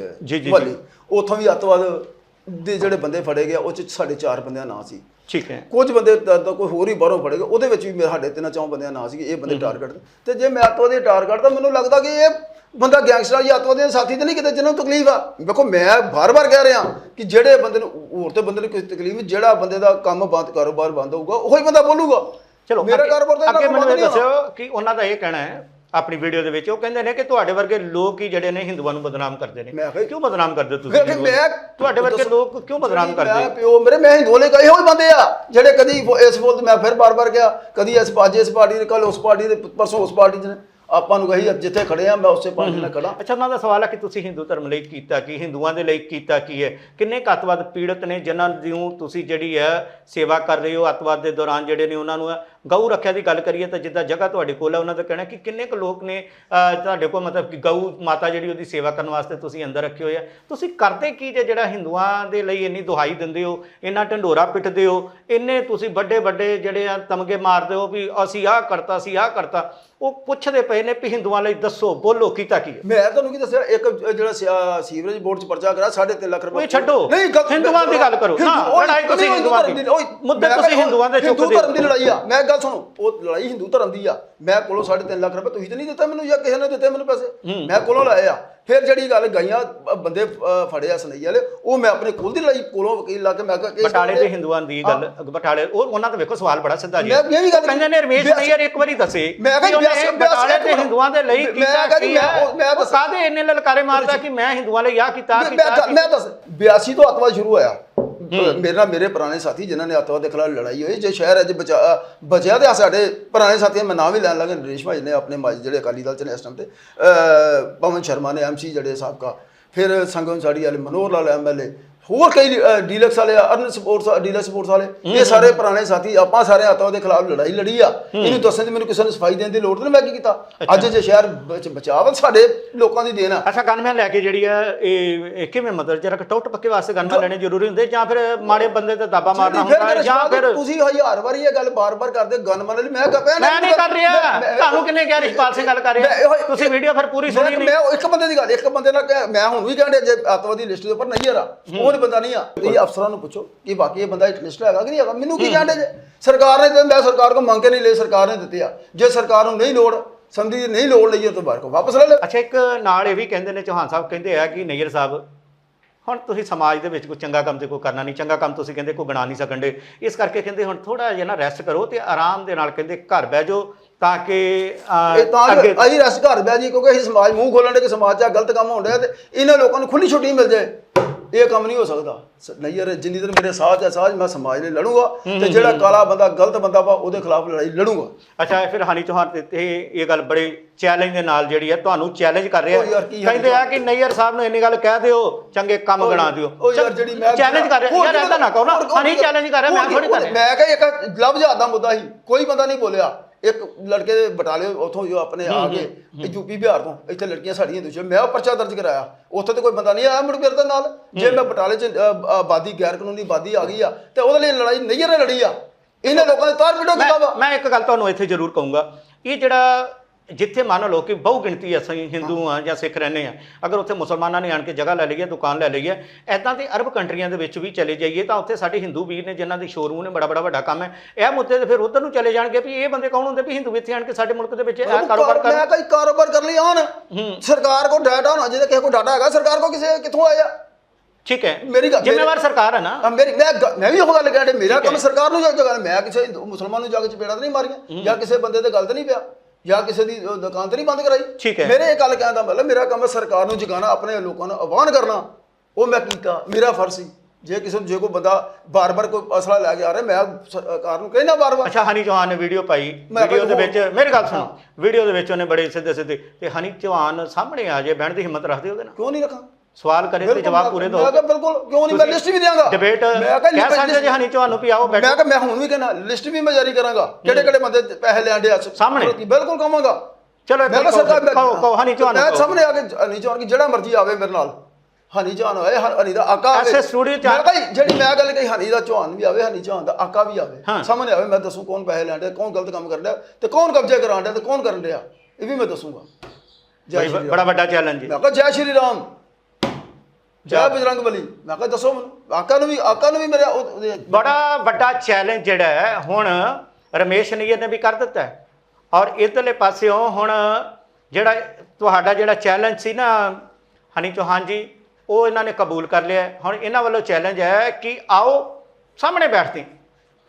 ਮੁਹਾਲੀ। ਉੱਥੋਂ ਵੀ ਅੱਤਵਾਦ ਦੇ ਜਿਹੜੇ ਬੰਦੇ ਫੜੇ ਗਏ ਉਹ 'ਚ ਸਾਡੇ ਚਾਰ ਬੰਦਿਆਂ ਨਾਂ ਸੀ। ਠੀਕ ਹੈ। ਕੁਝ ਬੰਦੇ ਤਾਂ ਤਾਂ ਕੋਈ ਹੋਰ ਹੀ ਬਾਹਰੋਂ ਫੜੇਗਾ ਉਹਦੇ ਵਿੱਚ ਵੀ ਮੇਰੇ ਸਾਡੇ ਤਿੰਨ ਚੌਂ ਬੰਦਿਆਂ ਨਾਂ ਸੀ ਇਹ ਬੰਦੇ ਟਾਰਗੇਟ ਤੇ ਜੇ ਮੈਂ ਅੱਤਵਾਦੀ ਟਾਰਗੇਟ ਤਾਂ ਮੈਨੂੰ ਲੱਗਦਾ ਕਿ ਇਹ ਬੰਦਾ ਗੈਂਗਸਟਰ ਜਾਂ ਅੱਤਵਾਦੀ ਦੇ ਸਾਥੀ ਤੇ ਨਹੀਂ ਕਿਤੇ ਜਿਹਨੂੰ ਤਕਲੀਫ ਆ। ਵੇਖੋ ਮੈਂ ਬਾਰ-ਬਾਰ ਕਹਿ ਰਿਹਾ ਕਿ ਜਿਹੜੇ ਬੰਦੇ ਨੂੰ ਹੋਰ ਤੇ ਬੰਦੇ ਨੂੰ ਕੋਈ ਤਕਲੀਫ ਜਿਹੜਾ ਬੰਦੇ ਦਾ ਕੰਮ ਬੰਦ ਕਾਰੋਬਾਰ ਬੰਦ ਹੋਊਗਾ ਉਹੀ ਬੰਦਾ ਬੋਲੂਗਾ। ਚਲੋ ਮੇਰਾ ਕਾਰੋਬਾਰ ਤਾਂ ਅੱਗੇ ਮੈਨੂੰ ਇਹ। ਦੱਸਿਓ ਕਿ ਉਹਨਾਂ ਦਾ ਇਹ ਕਹਿਣਾ ਹੈ ਆਪਣੀ ਵੀਡੀਓ ਦੇ ਵਿੱਚ ਉਹ ਕਹਿੰਦੇ ਨੇ ਕਿ ਤੁਹਾਡੇ ਵਰਗੇ ਲੋਕ ਹੀ ਜਿਹੜੇ ਨੇ ਹਿੰਦੂਆਂ ਨੂੰ ਬਦਨਾਮ ਕਰਦੇ ਨੇ। ਮੈਂ ਕਿਹਾ- ਕਿਉਂ ਬਦਨਾਮ ਕਰਦੇ ਤੁਸੀਂ ਨੂੰ? ਮੈਂ ਤੁਹਾਡੇ ਵਰਗੇ ਲੋਕ ਕਿਉਂ ਬਦਨਾਮ ਕਰਦੇ? ਪਿਓ ਮੇਰੇ ਮੈਂ ਹਿੰਦੂਲੇ ਕਹੇ ਹੋਏ ਬੰਦੇ ਆ ਜਿਹੜੇ ਕਦੀ ਇਸ ਫੋਲ ਮੈਂ ਫਿਰ ਬਾਰ-ਬਾਰ ਗਿਆ ਕਦੀ ਇਸ ਪਾਜੇ ਇਸ ਪਾਰਟੀ ਦੇ ਕੱਲ ਉਸ ਪਾਰਟੀ ਦੇ ਪਰਸੋਂ ਉਸ ਪਾਰਟੀ ਦੇ ਨੇ। ਆਪਾਂ ਨੂੰ ਕਹੀ ਜਿੱਥੇ ਖੜੇ ਆ ਮੈਂ ਉਸੇ ਪਾਰਟੀ ਨਾਲ ਖੜਾ। ਅੱਛਾ ਉਹਨਾਂ ਦਾ ਸਵਾਲ ਹੈ ਕਿ ਤੁਸੀਂ ਹਿੰਦੂ ਧਰਮ ਲਈ ਕੀਤਾ ਕੀ ਹਿੰਦੂਆਂ ਦੇ ਲਈ ਕੀਤਾ ਕੀ ਹੈ? ਕਿੰਨੇ ਕੁ ਅੱਤਵਾਦ ਪੀੜਤ ਨੇ ਜਿਨ੍ਹਾਂ ਦੀ ਤੁਸੀਂ ਜਿਹੜੀ ਹੈ ਸੇਵਾ ਕਰ ਰਹੇ ਹੋ ਅੱਤਵਾਦ ਦੇ ਦੌਰਾਨ ਜਿਹੜੇ ਨੇ ਉਹਨਾਂ ਨੂੰ ਗਊ ਰੱਖਿਆ ਦੀ ਗੱਲ ਕਰੀਏ ਤਾਂ ਜਿੱਦਾਂ ਜਗ੍ਹਾ ਤੁਹਾਡੇ ਕੋਲ ਹੈ ਉਹਨਾਂ ਦਾ ਕਹਿਣਾ ਕਿ ਕਿੰਨੇ ਕੁ ਲੋਕ ਨੇ ਤੁਹਾਡੇ ਕੋਲ ਮਤਲਬ ਕਿ ਗਊ ਮਾਤਾ ਜਿਹੜੀ ਉਹਦੀ ਸੇਵਾ ਕਰਨ ਵਾਸਤੇ ਤੁਸੀਂ ਅੰਦਰ ਰੱਖੇ ਹੋਏ ਆ ਤੁਸੀਂ ਕਰਦੇ ਕੀ ਜੇ ਜਿਹੜਾ ਹਿੰਦੂਆਂ ਦੇ ਲਈ ਇੰਨੀ ਦੁਹਾਈ ਦਿੰਦੇ ਹੋ ਇੰਨਾ ਢੰਡੋਰਾ ਪਿੱਟਦੇ ਹੋ ਇੰਨੇ ਤੁਸੀਂ ਵੱਡੇ ਵੱਡੇ ਜਿਹੜੇ ਆ ਤਮਗੇ ਮਾਰਦੇ ਹੋ ਵੀ ਅਸੀਂ ਆਹ ਕਰਤਾ ਅਸੀਂ ਆਹ ਕਰਤਾ ਉਹ ਪੁੱਛਦੇ ਪਏ ਨੇ ਵੀ ਹਿੰਦੂਆਂ ਲਈ ਦੱਸੋ ਬੋਲੋ ਕੀਤਾ ਕੀ ਮੈਂ ਤੁਹਾਨੂੰ ਕੀ ਦੱਸਿਆ ਇੱਕ ਜਿਹੜਾ ਸੀਵਰੇਜ ਬੋਰਡ ਚ ਪਰਚਾ ਕਰਾ 3.5 ਲੱਖ ਰੁਪਏ ਛੱਡੋ। ਨਹੀਂ ਹਿੰਦੂਆਂ ਦੀ ਗੱਲ ਕਰੋ। ਹਿੰਦੂ- ਨਾ, ਲੜਾਈ ਤੁਸੀਂ ਹਿੰਦੂ ਹਿੰਦੂਆਂ ਦੀ। ਓਏ, ਮੁੱਦੇ ਤੁਸੀਂ ਹਿੰਦੂਆਂ ਦੇ ਹਿੰਦੂ ਚੁੱਕਦੇ ਧਰਮ ਦੀ ਲੜਾਈ ਆ ਮੈਂ ਗੱਲ ਸੁਣੋ ਉਹ ਲੜਾਈ ਹਿੰਦੂ ਧਰਮ ਦੀ ਆ। ਮੈਂ ਕੋਲੋਂ 3.5 ਲੱਖ ਰੁਪਏ ਤੁਸੀਂ ਤਾਂ ਨਹੀਂ ਦਿੱਤਾ ਮੈਨੂੰ ਜਾਂ ਕਿਸੇ ਨੇ ਦਿੱਤੇ ਮੈਨੂੰ ਪੈਸੇ? ਮੈਂ ਕੋਲੋਂ ਲਾਏ ਆ। ਫਿਰ ਜਿਹੜੀ ਗੱਲ ਗਈਆਂ ਬੰਦੇ ਫੜੇ ਆ ਸਨਈ ਵਾਲੇ ਉਹ ਮੈਂ ਆਪਣੇ ਕੋਲ ਦੀ ਲੜਾਈ ਕੋਲੋਂ ਵਕੀਲ ਲਾ ਕੇ ਮੈਂ ਕਿਹਾ ਬਟਾਲੇ ਦੇ ਹਿੰਦੂਆਂ ਦੀ ਗੱਲ ਬਟਾਲੇ ਉਹ ਉਹਨਾਂ ਦਾ ਵੇਖੋ ਸਵਾਲ ਬੜਾ ਸਿੱਧਾ ਜੀ। ਮੈਂ ਇਹ ਵੀ ਗੱਲ ਕਹਿੰਦੇ ਨੇ ਰਮੇਸ਼ ਬਿਆਸ- ਨਈਅਰ ਇੱਕ ਵਾਰੀ ਦੱਸੇ ਮੈਂ ਕਿਹਾ ਬਟਾਲੇ ਦੇ। ਹਿੰਦੂਆਂ ਦੇ ਲਈ ਕੀਤਾ ਕੀ ਮੈਂ ਦੱਸ- ਕਾਹਦੇ ਇੰਨੇ ਲਲਕਾਰੇ ਮਾਰਦਾ ਕਿ ਮੈਂ ਹਿੰਦੂਆਂ ਲਈ ਆਹ ਕੀਤਾ ਮੈਂ ਦੱਸ 82 ਤੋਂ ਅੱਤਵਾਦ ਸ਼ੁਰੂ ਹੋਇਆ। ਮੇਰੇ ਨਾਲ ਮੇਰੇ ਪੁਰਾਣੇ ਸਾਥੀ ਜਿਨ੍ਹਾਂ ਨੇ ਅੱਤਵਾਦ ਦੇ ਖਿਲਾਫ ਲੜਾਈ ਹੋਈ ਜੇ ਸ਼ਹਿਰ ਅੱਜ ਬਚਾ ਬਚਿਆ ਤੇ ਸਾਡੇ ਪੁਰਾਣੇ ਸਾਥੀਆਂ ਮੈਂ ਨਾਮ ਵੀ ਲੈਣ ਲੱਗਾ ਨਰੇਸ਼ ਭਾਈ ਨੇ ਆਪਣੇ ਮਾਜ ਜਿਹੜੇ ਅਕਾਲੀ ਦਲ ਚ ਨੇ ਇਸ ਟਾਈਮ ਤੇ ਪਵਨ ਸ਼ਰਮਾ ਨੇ ਐਮਸੀ ਜਿਹੜੇ ਸਾਬਕਾ ਫਿਰ ਸੰਗਮ ਸਾੜੀ ਵਾਲੇ ਮਨੋਹਰ ਲਾਲ ਐਮਐਲਏ ਹੋਰ ਕਈ ਡੀਲਕਸ ਵਾਲੇ ਅਰਨ ਸਪੋਰਟਸ ਡੀਲਕਸ ਸਪੋਰਟਸ ਵਾਲੇ। ਇਹ ਸਾਰੇ ਪੁਰਾਣੇ ਸਾਥੀ ਆਪਾਂ ਸਾਰੇ ਅੱਤਵਾਦ ਦੇ ਖਿਲਾਫ ਲੜਾਈ ਲੜੀ ਆ। ਇਹਨੂੰ ਦੱਸਣ ਦੀ ਮੈਨੂੰ ਕਿਸੇ ਨੂੰ ਸਫ਼ਾਈ ਦੇਣ ਦੀ ਲੋੜ ਨਹੀਂ ਮੈਂ ਕੀ ਕੀਤਾ? ਅੱਜ ਜੇ ਸ਼ਹਿਰ ਵਿੱਚ ਬਚਾਵ ਸਾਡੇ ਲੋਕਾਂ ਦੀ ਦੇਣ ਆ। ਅੱਛਾ ਗਨਮੈਨ ਲੈ ਕੇ ਜਿਹੜੀ ਹੈ ਇਹ ਕਿਵੇਂ ਮਤਲਬ ਜਰਾ ਟੁੱਟ ਪੱਕੇ ਵਾਸਤੇ ਗਨਮੈਨ ਲੈਣੇ ਜ਼ਰੂਰੀ ਹੁੰਦੇ ਜਾਂ ਫਿਰ ਮਾੜੇ ਬੰਦੇ ਤੇ ਦਾਬਾ ਮਾਰਨਾ ਹੁੰਦਾ ਜਾਂ ਫਿਰ ਤੁਸੀਂ ਹਜ਼ਾਰ ਵਾਰੀ ਇਹ ਗੱਲ ਬਾਰ-ਬਾਰ ਕਰਦੇ ਗਨਮਨ ਵਾਲੀ ਮੈਂ ਕਹਾਂ ਮੈਂ ਨਹੀਂ ਕਰ ਰਿਹਾ। ਤੁਹਾਨੂੰ ਕਿੰਨੇ ਕਿਹਾ ਰਿਸ਼ਪਾਲ ਸਿੰਘ ਗੱਲ ਕਰ ਰਿਹਾ? ਤੁਸੀਂ ਵੀਡੀਓ ਫਿਰ ਪੂਰੀ ਸੁਣੀ ਨਹੀਂ। ਮੈਂ ਇੱਕ ਬੰਦੇ ਦੀ ਗੱਲ ਇੱਕ ਬੰਦੇ ਨਾਲ ਮੈਂ ਹੁਣ ਵੀ ਕਹਿੰਦੇ ਜੇ ਅੱਤਵਾਦੀ ਲਿਸਟ ਦੇ ਉੱਪਰ ਨਹੀਂ ਆ ਉਹ ਨਹੀਂ ਬੰਦਾ ਨਹੀਂ ਆ। ਤੁਸੀਂ ਅਫਸਰਾਂ ਨੂੰ ਪੁੱਛੋ ਕਿ ਵਾਕਈ ਇਹ ਬੰਦਾ ਲਿਸਟ ਹੈਗਾ ਕਿ ਨਹੀਂ ਹੈਗਾ? ਮੈਨੂੰ ਕੀ ਕਹਿੰਦੇ ਜੇ? ਸਰਕਾਰ ਨੇ ਤੇ ਮੈਂ ਸਰਕਾਰ ਕੋ ਮੰਗ ਕੇ ਨਹੀਂ ਲਈ ਸਰਕਾਰ ਨੇ ਦਿੱਤੇ ਆ। ਜੇ ਸਰਕਾਰ ਨੂੰ ਨਹੀਂ ਲੋੜ ਸਮਝੀ ਦੀ ਨਹੀਂ ਲੋੜ ਲਈ ਤਾਂ ਬਾਹਰ ਕੋ ਵਾਪਸ ਲੈ ਲੈ ਅੱਛਾ ਇੱਕ ਨਾਲ ਇਹ ਵੀ ਕਹਿੰਦੇ ਨੇ ਚੌਹਾਨ ਸਾਹਿਬ ਕਹਿੰਦੇ ਆ ਕਿ ਨਈਅਰ ਸਾਹਿਬ ਹੁਣ ਤੁਸੀਂ ਸਮਾਜ ਦੇ ਵਿੱਚ ਕੋਈ ਚੰਗਾ ਕੰਮ ਤੇ ਕੋਈ ਕਰਨਾ ਨਹੀਂ ਚੰਗਾ ਕੰਮ ਤੁਸੀਂ ਕਹਿੰਦੇ ਕੋਈ ਗਣਾ ਨਹੀਂ ਸਕੰਦੇ ਇਸ ਕਰਕੇ ਕਹਿੰਦੇ ਹੁਣ ਥੋੜਾ ਜਿਹਾ ਨਾ ਰੈਸਟ ਕਰੋ ਤੇ ਆਰਾਮ ਦੇ ਨਾਲ ਕਹਿੰਦੇ ਘਰ ਬਹਿ ਜਾਓ ਤਾਂ ਕਿ ਇਹ ਤਾਂ ਅੱਗੇ ਅਸੀਂ ਰਸ ਘਰ ਬਿਆ ਜੀ ਕਿਉਂਕਿ ਅਸੀਂ ਸਮਾਜ ਮੂੰਹ ਖੋਲਣ ਦੇ ਕਿ ਸਮਾਜ 'ਚ ਗਲਤ ਕੰਮ ਹੋਣ ਡਿਆ ਤੇ ਇਹਨਾਂ ਲੋਕਾਂ ਨੂੰ ਖੁੱਲੀ ਛੁੱਟੀ ਮਿਲ ਜਾਏ। ਇਹ ਕੰਮ ਨਹੀਂ ਹੋ ਸਕਦਾ। ਯਾਰ ਜਿੰਨੀ ਦਿਨ ਮੇਰੇ ਸਾਥ ਹੈ ਸਾਥ ਮੈਂ ਸਮਾਜ ਲਈ ਲੜੂੰਗਾ ਤੇ ਜਿਹੜਾ ਕਾਲਾ ਬੰਦਾ ਗਲਤ ਬੰਦਾ ਵਾ ਉਹਦੇ ਖਿਲਾਫ ਲੜਾਈ ਲੜੂੰਗਾ। ਅੱਛਾ ਫਿਰ ਹਾਨੀ ਚੌਹਾਨ ਤੇ ਇਹ ਗੱਲ ਬੜੇ ਚੈਲੰਜ ਦੇ ਨਾਲ ਜਿਹੜੀ ਹੈ ਤੁਹਾਨੂੰ ਚੈਲੰਜ ਕਰ ਰਿਹਾ। ਕਹਿੰਦੇ ਆ ਕਿ ਨਈਅਰ ਸਾਹਿਬ ਨੂੰ ਇੰਨੀ ਗੱਲ ਕਹਿ ਦਿਓ ਚੰਗੇ ਕੰਮ ਗਣਾ ਦਿਓ। ਉਹ ਯਾਰ ਜਿਹੜੀ ਮੈਂ ਚੈਲੰਜ ਕਰ ਰਿਹਾ। ਯਾਰ ਐਦਾਂ ਨਾ ਕਹੋ ਨਾ। ਹਾਨੀ ਚੈਲੰਜ ਕਰ ਰਿਹਾ ਮੈਂ ਥੋੜੀ ਕਰ ਰਿਹਾ। ਮੈਂ ਕਿਹਾ ਇੱਕ ਲਵ ਜਹਾਦ ਦਾ ਮੁੱਦਾ ਸੀ ਕੋਈ ਬੰਦਾ ਨਹੀਂ ਬੋਲਿਆ। ਇੱਕ ਲੜਕੇ ਦੇ ਬਟਾਲੇ ਉਥੋਂ ਜੋ ਆਪਣੇ ਆ ਗਏ ਇਹ ਯੂਪੀ ਬਿਹਾਰ ਤੋਂ ਇੱਥੇ ਲੜਕੀਆਂ ਸਾਡੀਆਂ ਦੂਜੀਆਂ ਮੈਂ ਉਹ ਪਰਚਾ ਦਰਜ ਕਰਾਇਆ। ਉੱਥੇ ਤੇ ਕੋਈ ਬੰਦਾ ਨਹੀਂ ਆਇਆ ਮੁੜ ਮੇਰੇ ਦੇ ਨਾਲ। ਜੇ ਮੈਂ ਬਟਾਲੇ ਚ ਆਬਾਦੀ ਗੈਰ ਕਾਨੂੰਨੀ ਆਬਾਦੀ ਆ ਗਈ ਆ ਤੇ ਉਹਦੇ ਲਈ ਲੜਾਈ ਨਹੀਂ ਨੇ ਲੜੀ ਆ। ਇਹਨਾਂ ਲੋਕਾਂ ਦੇ ਤਾਰ ਪਿੰਡੋਂ ਕੀਤਾ ਵਾ ਮੈਂ ਇੱਕ ਗੱਲ ਤੁਹਾਨੂੰ ਇੱਥੇ ਜ਼ਰੂਰ ਕਹੂੰਗਾ। ਇਹ ਜਿਹੜਾ ਜਿੱਥੇ ਮੰਨ ਲਓ ਕਿ ਬਹੁ ਗਿਣਤੀ ਅਸੀਂ ਹਿੰਦੂ ਆ ਜਾਂ ਸਿੱਖ ਰਹਿੰਦੇ ਆ ਅਗਰ ਉੱਥੇ ਮੁਸਲਮਾਨਾਂ ਨੇ ਆਣ ਕੇ ਜਗ੍ਹਾ ਲੈ ਲਈ ਹੈ ਦੁਕਾਨ ਲੈ ਲਈ ਹੈ ਐਦਾਂ ਤੇ ਅਰਬ ਕੰਟਰੀਆਂ ਦੇ ਵਿੱਚ ਵੀ ਚਲੇ ਜਾਈਏ ਤਾਂ ਉੱਥੇ ਸਾਡੇ ਹਿੰਦੂ ਵੀਰ ਨੇ ਜਿਨ੍ਹਾਂ ਦੀ ਸ਼ੋਰੂਮ ਨੇ ਬੜਾ ਬੜਾ ਵੱਡਾ ਕੰਮ ਹੈ ਇਹ ਮੁੱਦੇ ਤੇ ਫਿਰ ਉਧਰ ਨੂੰ ਚਲੇ ਜਾਣਗੇ ਵੀ ਇਹ ਬੰਦੇ ਕੌਣ ਹੁੰਦੇ ਵੀ ਹਿੰਦੂ ਇੱਥੇ ਆਣ ਕੇ ਸਾਡੇ ਮੁਲਕ ਦੇ ਵਿੱਚ ਇਹ ਕਾਰੋਬਾਰ ਕਰ ਮੈਂ ਕਈ ਕਾਰੋਬਾਰ ਕਰ ਲਈ ਆਣ ਸਰਕਾਰ ਕੋ ਡਾਟਾ ਹੋਣਾ ਜਿਹਦੇ ਕਿਸੇ ਕੋ ਡਾਟਾ ਹੈਗਾ ਸਰਕਾਰ ਕੋ ਕਿਸੇ ਕਿੱਥੋਂ ਆਇਆ? ਠੀਕ ਹੈ। ਮੇਰੀ ਗੱਲ- ਜ਼ਿੰਮੇਵਾਰ ਸਰਕਾਰ ਹੈ ਨਾ। ਮੇਰੀ ਮੈਂ ਮੈਂ ਵੀ ਉਹ ਗੱਲ ਮੇਰਾ। ਕੰਮ ਸਰਕਾਰ ਨੂੰ ਜਾ ਜਗਾ ਮੈਂ ਕਿਸੇ ਮੁਸਲਮਾਨ ਨੂੰ ਜਾ ਕੇ ਚਪੇੜਾ ਤਾਂ ਨਹੀਂ ਮਾਰੀਆਂ ਜਾਂ ਕਿਸੇ ਬੰਦੇ ਤੇ ਗੱਲ ਤਾਂ ਨਹੀਂ ਪਿਆ। ਜਾਂ ਕਿਸੇ ਦੀ ਦੁਕਾਨ ਤੇ ਨਹੀਂ ਬੰਦ ਕਰਾਈ? ਠੀਕ ਹੈ। ਮੇਰੇ ਇਹ ਗੱਲ ਕਹਿਣ ਦਾ ਮਤਲਬ ਮੇਰਾ ਕੰਮ ਹੈ ਸਰਕਾਰ ਨੂੰ ਜਗਾਉਣਾ ਆਪਣੇ ਲੋਕਾਂ ਨੂੰ ਆਹਵਾਨ ਕਰਨਾ। ਉਹ ਮੈਂ ਕੀਤਾ ਮੇਰਾ ਫਰਜ਼ ਸੀ। ਜੇ ਕਿਸੇ ਨੂੰ ਜੇ ਕੋਈ ਬੰਦਾ ਬਾਰ-ਬਾਰ ਕੋਈ ਅਸਲਾ ਲੈ ਕੇ ਆ ਰਿਹਾ ਮੈਂ ਸਰਕਾਰ ਨੂੰ ਕਹਿਣਾ ਬਾਰ-ਬਾਰ। ਅੱਛਾ ਹਨੀ ਚੌਹਾਨ ਨੇ ਵੀਡੀਓ ਪਾਈ। ਵੀਡੀਓ ਦੇ ਵਿੱਚ ਮੇਰੀ ਗੱਲ ਸੁਣੋ। ਵੀਡੀਓ ਦੇ ਵਿੱਚ ਉਹਨੇ ਬੜੇ ਸਿੱਧੇ ਸਿੱਧੇ ਤੇ ਹਨੀ ਚੌਹਾਨ ਸਾਹਮਣੇ ਆ ਜੇ ਬਹਿਣ ਦੀ ਹਿੰਮਤ ਰੱਖਦੇ ਉਹਦੇ ਨਾਲ। ਕਿਉਂ ਨਹੀਂ ਰੱਖਾਂ? ਸਵਾਲ ਕਰੇ ਤੇ ਜਵਾਬ ਮੈਂ- ਪੂਰੇ ਮੈਂ ਦਿਓ। ਕਿਹਾ ਬਿਲਕੁਲ ਕਿਉਂ ਨਹੀਂ? ਮੈਂ ਲਿਸਟ ਵੀ ਦਿਆਂਗਾ। ਡਿਬੇਟ ਮੈਂ ਕਿਹਾ ਕਹਿ ਲਿਸਟ- ਸਕਦੇ ਜੇ ਹਨੀ ਚੌਹਾਨ ਵੀ ਆਓ ਮੈਂ ਬੈਠੋ ਕਿਹਾ ਮੈਂ ਹੁਣ ਵੀ ਕਹਿਣਾ ਲਿਸਟ ਵੀ ਮੈਂ ਜਾਰੀ ਕਰਾਂਗਾ। ਕਿਹੜੇ ਕਿਹੜੇ ਬੰਦੇ ਪੈਸੇ ਲੈਣ ਦੇ ਸਾਹਮਣੇ। ਬਿਲਕੁਲ ਕਹਾਂਗਾ ਚਲੋ ਮੈਂ ਕਿਹਾ ਸਰਕਾਰ ਮੈਂ ਕਹੋ ਕਹੋ ਹਨੀ ਚੌਹਾਨ ਮੈਂ। ਸਾਹਮਣੇ ਆ ਕੇ ਹਨੀ ਚੌਹਾਨ ਕੀ ਜਿਹੜਾ ਮਰਜ਼ੀ ਆਵੇ ਮੇਰੇ ਨਾਲ। ਹਨੀ ਚੌਹਾਨ ਹੋਏ ਹਨ- ਦਾ ਆਕਾ ਆਵੇ। ਐਸੇ ਸਟੂਡੀਓ ਚ ਆ- ਮੈਂ ਕਿਹਾ ਜਿਹੜੀ ਮੈਂ ਗੱਲ ਕਹੀ ਹਨੀ ਦਾ ਚੌਹਾਨ ਵੀ ਆਵੇ ਹਨੀ ਚੌਹਾਨ ਦਾ ਆਕਾ ਵੀ ਆਵੇ। ਸਾਹਮਣੇ ਆਵੇ ਮੈਂ ਦੱਸੂ ਕੌਣ ਪੈਸੇ ਲੈਣ ਡਿਆ ਕੌਣ ਗਲਤ ਕੰਮ ਕਰਨ ਡਿਆ ਤੇ ਕੌਣ ਕਬਜ਼ਾ ਕਰਾਉਣ ਡਿਆ ਤੇ ਕੌਣ ਕਰਨ ਡਿਆ। ਇਹ ਵੀ ਮੈਂ ਦੱਸੂਗਾ। ਬੜਾ ਵੱਡਾ ਚੈਲੰਜ ਹੈ। ਮੈਂ ਕਿਹਾ ਜੈ ਸ਼੍ਰੀ ਰਾਮ। ਜੈ ਬਜਰੰਗ ਬਲੀ। ਮੈਂ ਕਿਹਾ ਦੱਸੋ ਮੈਨੂੰ। ਆਕਾ ਨੂੰ ਵੀ ਆਕਾ ਨੂੰ ਵੀ ਮੇਰੇ ਉਹਦੇ- ਬੜਾ ਵੱਡਾ ਚੈਲੰਜ ਜਿਹੜਾ ਹੈ। ਹੁਣ ਰਮੇਸ਼ ਨਈਅਰ ਨੇ ਵੀ ਕਰ ਦਿੱਤਾ ਹੈ। ਔਰ ਇਧਰਲੇ ਪਾਸਿਓਂ ਹੁਣ ਜਿਹੜਾ ਤੁਹਾਡਾ ਜਿਹੜਾ ਚੈਲੰਜ ਸੀ ਨਾ ਹਨੀ ਚੌਹਾਨ ਜੀ ਉਹ ਇਹਨਾਂ ਨੇ ਕਬੂਲ ਕਰ ਲਿਆ ਹੈ। ਹੁਣ ਇਹਨਾਂ ਵੱਲੋਂ ਚੈਲੰਜ ਹੈ ਕਿ ਆਓ ਸਾਹਮਣੇ ਬੈਠਦੇ ਹਾਂ।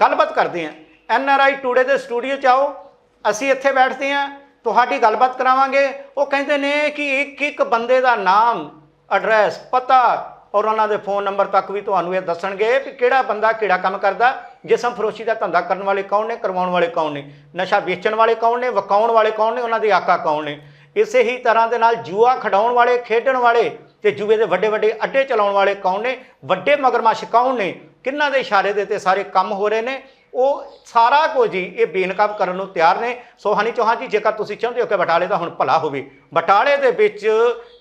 ਗੱਲਬਾਤ ਕਰਦੇ ਹਾਂ। ਐਨ ਆਰ ਆਈ ਟੂਡੇ ਦੇ ਸਟੂਡੀਓ 'ਚ ਆਓ। ਅਸੀਂ ਇੱਥੇ ਬੈਠਦੇ ਹਾਂ। ਤੁਹਾਡੀ ਗੱਲਬਾਤ ਕਰਾਵਾਂਗੇ। ਉਹ ਕਹਿੰਦੇ ਨੇ ਕਿ ਇੱਕ ਇੱਕ ਬੰਦੇ ਦਾ ਨਾਮ ਐਡਰੈਸ ਪਤਾ, ਔਰ ਉਹਨਾਂ ਦੇ ਫੋਨ ਨੰਬਰ ਤੱਕ ਵੀ ਤੁਹਾਨੂੰ ਇਹ ਦੱਸਣਗੇ ਕਿ ਕਿਹੜਾ ਬੰਦਾ ਕਿਹੜਾ ਕੰਮ ਕਰਦਾ, ਜਿਸਮ ਫਰੋਸ਼ੀ ਦਾ ਧੰਦਾ ਕਰਨ ਵਾਲੇ ਕੌਣ ਨੇ, ਕਰਵਾਉਣ ਵਾਲੇ ਕੌਣ ਨੇ, ਨਸ਼ਾ ਵੇਚਣ ਵਾਲੇ ਕੌਣ ਨੇ, ਵਕਾਉਣ ਵਾਲੇ ਕੌਣ ਨੇ, ਉਹਨਾਂ ਦੇ ਆਕਾ ਕੌਣ ਨੇ। ਇਸੇ ਹੀ ਤਰ੍ਹਾਂ ਦੇ ਨਾਲ ਜੂਆ ਖਡਾਉਣ ਵਾਲੇ, ਖੇਡਣ ਵਾਲੇ ਤੇ ਜੂਏ ਦੇ ਵੱਡੇ ਵੱਡੇ ਅੱਡੇ ਚਲਾਉਣ ਵਾਲੇ ਕੌਣ ਨੇ, ਵੱਡੇ ਮਗਰਮੱਛ ਕੌਣ ਨੇ, ਕਿੰਨਾਂ ਦੇ ਇਸ਼ਾਰੇ ਦੇ ਤੇ ਸਾਰੇ ਕੰਮ ਹੋ ਰਹੇ ਨੇ ਉਹ ਸਾਰਾ ਕੁਝ ਹੀ ਇਹ ਬੇਨਕਾਬ ਕਰਨ ਨੂੰ ਤਿਆਰ ਨੇ। ਸੋ ਹਨੀ ਚੌਹਾਨ ਜੀ, ਜੇਕਰ ਤੁਸੀਂ ਚਾਹੁੰਦੇ ਹੋ ਕਿ ਬਟਾਲੇ ਦਾ ਹੁਣ ਭਲਾ ਹੋਵੇ, ਬਟਾਲੇ ਦੇ ਵਿੱਚ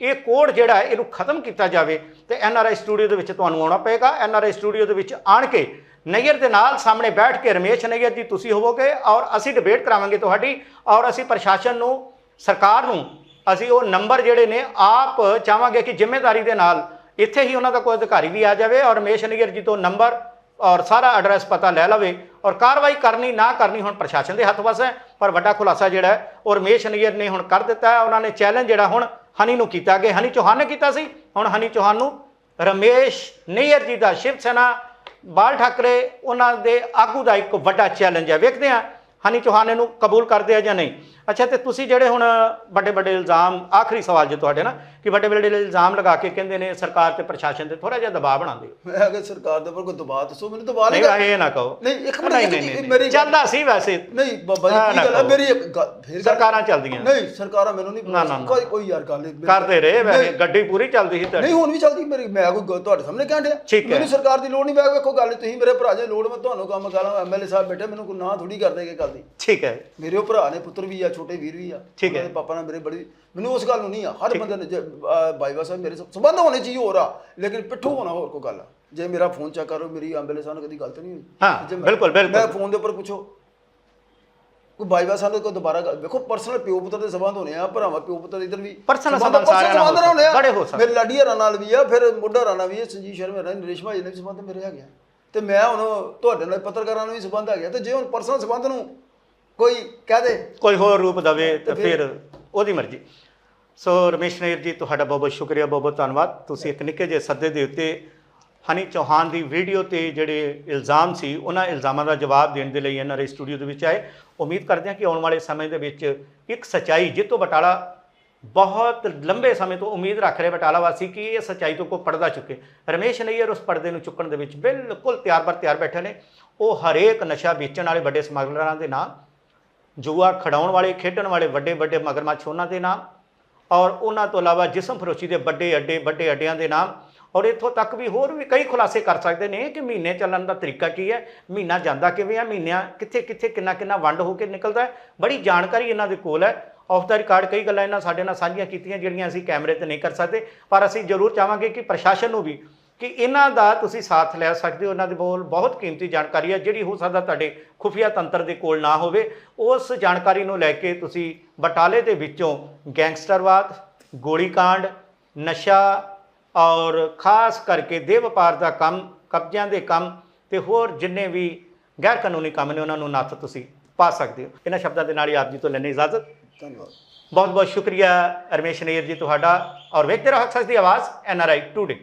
ਇਹ ਕੋਡ ਜਿਹੜਾ ਇਹਨੂੰ ਖਤਮ ਕੀਤਾ ਜਾਵੇ, ਤੇ ਐਨ ਆਰ ਆਈ ਸਟੂਡੀਓ ਦੇ ਵਿੱਚ ਤੁਹਾਨੂੰ ਆਉਣਾ ਪਏਗਾ। ਐਨ ਆਰ ਆਈ ਸਟੂਡੀਓ ਦੇ ਵਿੱਚ ਆਣ ਕੇ ਨਈਅਰ ਦੇ ਨਾਲ ਸਾਹਮਣੇ ਬੈਠ ਕੇ ਰਮੇਸ਼ ਨਈਅਰ ਜੀ, ਤੁਸੀਂ ਹੋਵੋਗੇ ਔਰ ਅਸੀਂ ਡਿਬੇਟ ਕਰਾਵਾਂਗੇ ਤੁਹਾਡੀ ਔਰ ਅਸੀਂ ਪ੍ਰਸ਼ਾਸਨ ਨੂੰ, ਸਰਕਾਰ ਨੂੰ ਅਸੀਂ ਉਹ ਨੰਬਰ ਜਿਹੜੇ ਨੇ, ਆਪ ਚਾਹਾਂਗੇ ਕਿ ਜ਼ਿੰਮੇਵਾਰੀ ਦੇ ਨਾਲ ਇੱਥੇ ਹੀ ਉਹਨਾਂ ਦਾ ਕੋਈ ਅਧਿਕਾਰੀ ਵੀ ਆ ਜਾਵੇ ਔਰ ਰਮੇਸ਼ ਨਈਅਰ ਜੀ ਤੋਂ ਨੰਬਰ ਔਰ ਸਾਰਾ ਐਡਰੈਸ ਪਤਾ ਲੈ ਲਵੇ ਔਰ ਕਾਰਵਾਈ ਕਰਨੀ ਨਾ ਕਰਨੀ ਹੁਣ ਪ੍ਰਸ਼ਾਸਨ ਦੇ ਹੱਥ ਵਸ ਹੈ, ਪਰ ਵੱਡਾ ਖੁਲਾਸਾ ਜਿਹੜਾ ਹੈ, ਉਹ ਰਮੇਸ਼ ਨਈਅਰ ਨੇ ਹੁਣ ਕਰ ਦਿੱਤਾ ਹੈ। ਉਹਨਾਂ ਨੇ ਚੈਲੰਜ ਜਿਹੜਾ ਹੁਣ ਹਨੀ ਨੂੰ ਕੀਤਾ ਕਿ ਹਨੀ ਚੌਹਾਨ ਨੇ ਕੀਤਾ ਸੀ। ਹੁਣ ਹਨੀ ਚੌਹਾਨ ਨੂੰ ਰਮੇਸ਼ ਨਈਅਰ ਜੀ ਦਾ ਸ਼ਿਵ ਸੈਨਾ, ਬਾਲ ਠਾਕਰੇ, ਉਹਨਾਂ ਦੇ ਆਗੂ ਦਾ ਇੱਕ ਵੱਡਾ ਚੈਲੰਜ ਹੈ। ਵੇਖਦੇ ਹਾਂ ਹਨੀ ਚੌਹਾਨ ਇਹਨੂੰ ਕਬੂਲ ਕਰਦੇ ਆ ਜਾਂ ਨਹੀਂ। ਅੱਛਾ, ਤੇ ਤੁਸੀਂ ਜਿਹੜੇ ਹੁਣ ਵੱਡੇ ਵੱਡੇ ਇਲਜ਼ਾਮ, ਆਖਰੀ ਸਵਾਲ ਜੇ ਤੁਹਾਡੇ ਨਾ ਕਿ ਵੱਡੇ ਵੱਡੇ ਇਲਜ਼ਾਮ ਲਗਾ ਕੇ ਕਹਿੰਦੇ ਨੇ ਸਰਕਾਰ ਤੇ ਪ੍ਰਸ਼ਾਸਨ ਤੇ ਥੋੜਾ ਜਿਹਾ ਦਬਾਅ ਬਣਾਉਂਦੇ ਹੋ ਮੈਂ ਅਗਰ ਸਰਕਾਰ ਦੇ ਉੱਪਰ ਕੋਈ ਦਬਾਅ ਦੱਸੋ ਮੈਨੂੰ ਦਬਾਅ ਨਹੀਂ ਇਹ ਨਾ ਕਹੋ। ਨਹੀਂ, ਇੱਕ ਮਿੰਟ, ਮੇਰੀ ਚੱਲਦਾ ਸੀ ਵੈਸੇ। ਨਹੀਂ ਬਾਬਾ ਜੀ ਕੀ ਗੱਲ ਹੈ। ਮੇਰੀ ਫਿਰ ਸਰਕਾਰਾਂ ਚੱਲਦੀਆਂ। ਨਹੀਂ ਸਰਕਾਰਾਂ ਮੈਨੂੰ ਨਹੀਂ। ਕੋਈ ਕੋਈ ਯਾਰ ਗੱਲ ਨਹੀਂ। ਕਰਦੇ ਰਹੇ ਵੈਸੇ। ਗੱਡੀ ਪੂਰੀ ਚੱਲਦੀ ਸੀ ਤੁਹਾਡੀ। ਨਹੀਂ ਹੁਣ ਵੀ ਚੱਲਦੀ। ਮੇਰੀ ਮੈਂ ਕੋਈ ਤੁਹਾਡੇ ਸਾਹਮਣੇ ਕਹਿਣ ਡਿਆ। ਮੈਨੂੰ ਸਰਕਾਰ ਦੀ ਲੋੜ ਨਹੀਂ। ਮੈਂ ਵੇਖੋ ਗੱਲ ਤੁਸੀਂ ਮੇਰੇ ਭਰਾ ਜੇ ਲੋੜ ਮੈਂ ਤੁਹਾਨੂੰ ਕੰਮ ਕਰਾਂ। ਐਮਐਲਏ ਸਾਹਿਬ ਬੈਠੇ ਮੈਨੂੰ ਕੋਈ ਨਾ ਥੋੜੀ ਕਰਦੇ ਕਿ ਗੱਲ ਦੀ। ਠੀਕ ਹੈ। ਮੇਰੇ ਉਹ ਭਰਾ ਨੇ ਪੁੱਤਰ ਵੀ ਆ ਛੋਟੇ ਵੀਰ ਵੀ ਆ। ਠੀਕ ਹੈ। ਪਾਪਾ ਨਾਲ ਮੇਰੇ ਬੜੀ ਮੈਨੂੰ ਉਸ ਗੱਲ ਨੂੰ ਨਹੀਂ ਆ। ਹਰ ਬੰਦੇ ਨੇ ਬਾਈਵਾ ਸਾਹਿਬ ਮੇਰੇ ਸੰਬੰਧ ਹੋਣੇ ਚਾਹੀਏ ਹੋਰ ਆ। ਲੇਕਿਨ ਪਿੱਠੂ ਹੋਣਾ ਹੋਰ ਕੋਈ ਗੱਲ ਆ। ਜੇ ਮੇਰਾ ਫੋਨ ਚੈੱਕ ਕਰੋ ਮੇਰੀ ਸਾਹਿਬ ਨਾਲ ਕਦੀ ਗਲਤ ਨਹੀਂ ਹੋਈ? ਹਾਂ, ਬਿਲਕੁਲ, ਬਿਲਕੁਲ। ਮੈਂ ਫੋਨ ਦੇ ਉੱਪਰ ਪੁੱਛੋ। ਕੋਈ ਬਾਈਵਾ ਸਾਹਿਬ ਕੋਈ ਦੁਬਾਰਾ ਵੇਖੋ ਪਰਸਨਲ ਪਿਓ ਪੁੱਤਰ ਦੇ ਸੰਬੰਧ ਹੋਣੇ ਆ ਭਰਾਵਾਂ ਪਿਓ ਪੁੱਤਰ ਇਧਰ ਵੀ। Personal ਸੰਬੰਧ- ਸਾਰਿਆਂ ਨਾਲ ਆ। ਬੜੇ ਹੋ ਸਕਦੇ। ਮੇਰੇ ਲਾਡੀ ਹਰਾਂ ਨਾਲ ਵੀ ਆ ਫਿਰ ਮੁੱਢਾ ਰਾਣਾ ਵੀ ਆ ਸੰਜੀਵ ਸ਼ਰਮਾ ਨਾਲ ਨਰੇਸ਼ ਭਾਜੀ ਨਾਲ ਵੀ ਸੰਬੰਧ ਮੇਰੇ ਆ। ਤੇ ਮੈਂ ਹੁਣ ਤੁਹਾਡੇ ਨਾਲ ਪੱਤਰਕਾਰਾਂ ਨਾਲ ਵੀ ਸੰਬੰਧ ਹੈਗਾ ਤੇ ਜੇ ਹੁਣ ਪਰਸਨਲ ਸੰਬੰਧ ਨੂੰ ਕੋਈ ਕਹਿ ਦੇ ਕੋਈ ਹੋਰ ਰੂਪ ਦਵੇ ਤਾਂ ਫਿਰ ਉਹਦੀ ਮਰਜ਼ੀ। ਸੋ ਰਮੇਸ਼ ਨਾਇਰ ਜੀ, ਤੁਹਾਡਾ ਬਹੁਤ ਬਹੁਤ ਸ਼ੁਕਰੀਆ, ਬਹੁਤ ਬਹੁਤ ਧੰਨਵਾਦ। ਤੁਸੀਂ ਇੱਕ ਨਿੱਕੇ ਜਿਹੇ ਸੱਦੇ ਦੇ ਉੱਤੇ ਹਨੀ ਚੌਹਾਨ ਦੀ ਵੀਡੀਓ ਤੇ ਜਿਹੜੇ ਇਲਜ਼ਾਮ ਸੀ, ਉਹਨਾਂ ਇਲਜ਼ਾਮਾਂ ਦਾ ਜਵਾਬ ਦੇਣ ਦੇ ਲਈ ਇਹਨਾਂ ਦੇ ਸਟੂਡੀਓ ਦੇ ਵਿੱਚ ਆਏ। ਉਮੀਦ ਕਰਦੇ ਹਾਂ ਕਿ ਆਉਣ ਵਾਲੇ ਸਮੇਂ ਦੇ ਵਿੱਚ ਇੱਕ ਸਚਾਈ ਜਿੱਤੋਂ ਬਟਾਲਾ ਬਹੁਤ ਲੰਬੇ ਸਮੇਂ ਤੋਂ ਉਮੀਦ ਰੱਖ ਰਹੇ ਬਟਾਲਾ ਵਾਸੀ ਕਿ ਇਹ ਸਚਾਈ ਤੋਂ ਕੋ ਪਰਦਾ ਚੁੱਕੇ। ਰਮੇਸ਼ ਨਈਅਰ ਉਸ ਪਰਦੇ ਨੂੰ ਚੁੱਕਣ ਦੇ ਵਿੱਚ ਬਿਲਕੁਲ ਤਿਆਰ ਬਰ ਤਿਆਰ ਬੈਠੇ ਨੇ। ਉਹ ਹਰੇਕ ਨਸ਼ਾ ਵੇਚਣ ਵਾਲੇ ਵੱਡੇ ਸਮਗਲਰਾਂ ਦੇ ਨਾਂ, ਜੂਆ ਖਡਾਉਣ ਵਾਲੇ, ਖੇਡਣ ਵਾਲੇ ਵੱਡੇ ਵੱਡੇ ਮਗਰਮੱਛ ਉਹਨਾਂ ਦੇ ਨਾਮ ਔਰ ਉਹਨਾਂ ਤੋਂ ਇਲਾਵਾ ਜਿਸਮ ਫਰੋਸ਼ੀ ਦੇ ਵੱਡੇ ਅੱਡੇ, ਵੱਡੇ ਅੱਡਿਆਂ ਦੇ ਨਾਮ ਔਰ ਇੱਥੋਂ ਤੱਕ ਵੀ ਹੋਰ ਵੀ ਕਈ ਖੁਲਾਸੇ ਕਰ ਸਕਦੇ ਨੇ ਕਿ ਮਹੀਨੇ ਚੱਲਣ ਦਾ ਤਰੀਕਾ ਕੀ ਹੈ, ਮਹੀਨਾ ਜਾਂਦਾ ਕਿਵੇਂ ਆ ਮਹੀਨਿਆਂ ਕਿੱਥੇ ਕਿੱਥੇ ਕਿੰਨਾ ਕਿੰਨਾ ਵੰਡ ਹੋ ਕੇ ਨਿਕਲਦਾ ਬੜੀ ਜਾਣਕਾਰੀ ਇਹਨਾਂ ਦੇ ਕੋਲ ਹੈ। ਆਫ ਦਾ ਰਿਕਾਰਡ ਕਈ ਗੱਲਾਂ ਇਹਨਾਂ ਸਾਡੇ ਨਾਲ ਸਾਂਝੀਆਂ ਕੀਤੀਆਂ ਜਿਹੜੀਆਂ ਅਸੀਂ ਕੈਮਰੇ ਤੇ ਨਹੀਂ ਕਰ ਸਕਦੇ, ਪਰ ਅਸੀਂ ਜ਼ਰੂਰ ਚਾਹਾਂਗੇ ਕਿ ਪ੍ਰਸ਼ਾਸਨ ਨੂੰ ਵੀ ਕਿ ਇਹਨਾਂ ਦਾ ਤੁਸੀਂ ਸਾਥ ਲੈ ਸਕਦੇ ਹੋ। ਇਹਨਾਂ ਦੇ ਕੋਲ ਬਹੁਤ ਕੀਮਤੀ ਜਾਣਕਾਰੀ ਹੈ ਜਿਹੜੀ ਹੋ ਸਕਦਾ ਤੁਹਾਡੇ ਖੁਫੀਆ ਤੰਤਰ ਦੇ ਕੋਲ ਨਾ ਹੋਵੇ। ਉਸ ਜਾਣਕਾਰੀ ਨੂੰ ਲੈ ਕੇ ਤੁਸੀਂ ਬਟਾਲੇ ਦੇ ਵਿੱਚੋਂ ਗੈਂਗਸਟਰਵਾਦ ਗੋਲੀकांड ਨਸ਼ਾ ਔਰ ਖਾਸ ਕਰਕੇ ਦੇਹ ਵਪਾਰ ਦਾ ਕੰਮ ਕਬਜ਼ਿਆਂ ਦੇ ਕੰਮ ਤੇ ਹੋਰ ਜਿੰਨੇ ਵੀ ਗੈਰ ਕਾਨੂੰਨੀ ਕੰਮ ਨੇ ਉਹਨਾਂ ਨੂੰ ਨੱਥ ਤੁਸੀਂ ਪਾ ਸਕਦੇ ਹੋ। ਇਹਨਾਂ ਸ਼ਬਦਾਂ ਦੇ ਨਾਲ ਹੀ ਆਪ ਜੀ ਤੋਂ ਲੈਣੇ ਇਜਾਜ਼ਤ। ਧੰਨਵਾਦ। ਬਹੁਤ ਬਹੁਤ ਸ਼ੁਕਰੀਆ ਰਮੇਸ਼ ਨਈਰ ਜੀ ਤੁਹਾਡਾ। ਔਰ ਵੇਖਦੇ ਰਹੋ ਅਕਸਰ ਦੀ ਆਵਾਜ਼ ਐਨਆਰਆਈ ਟੂਡੇ।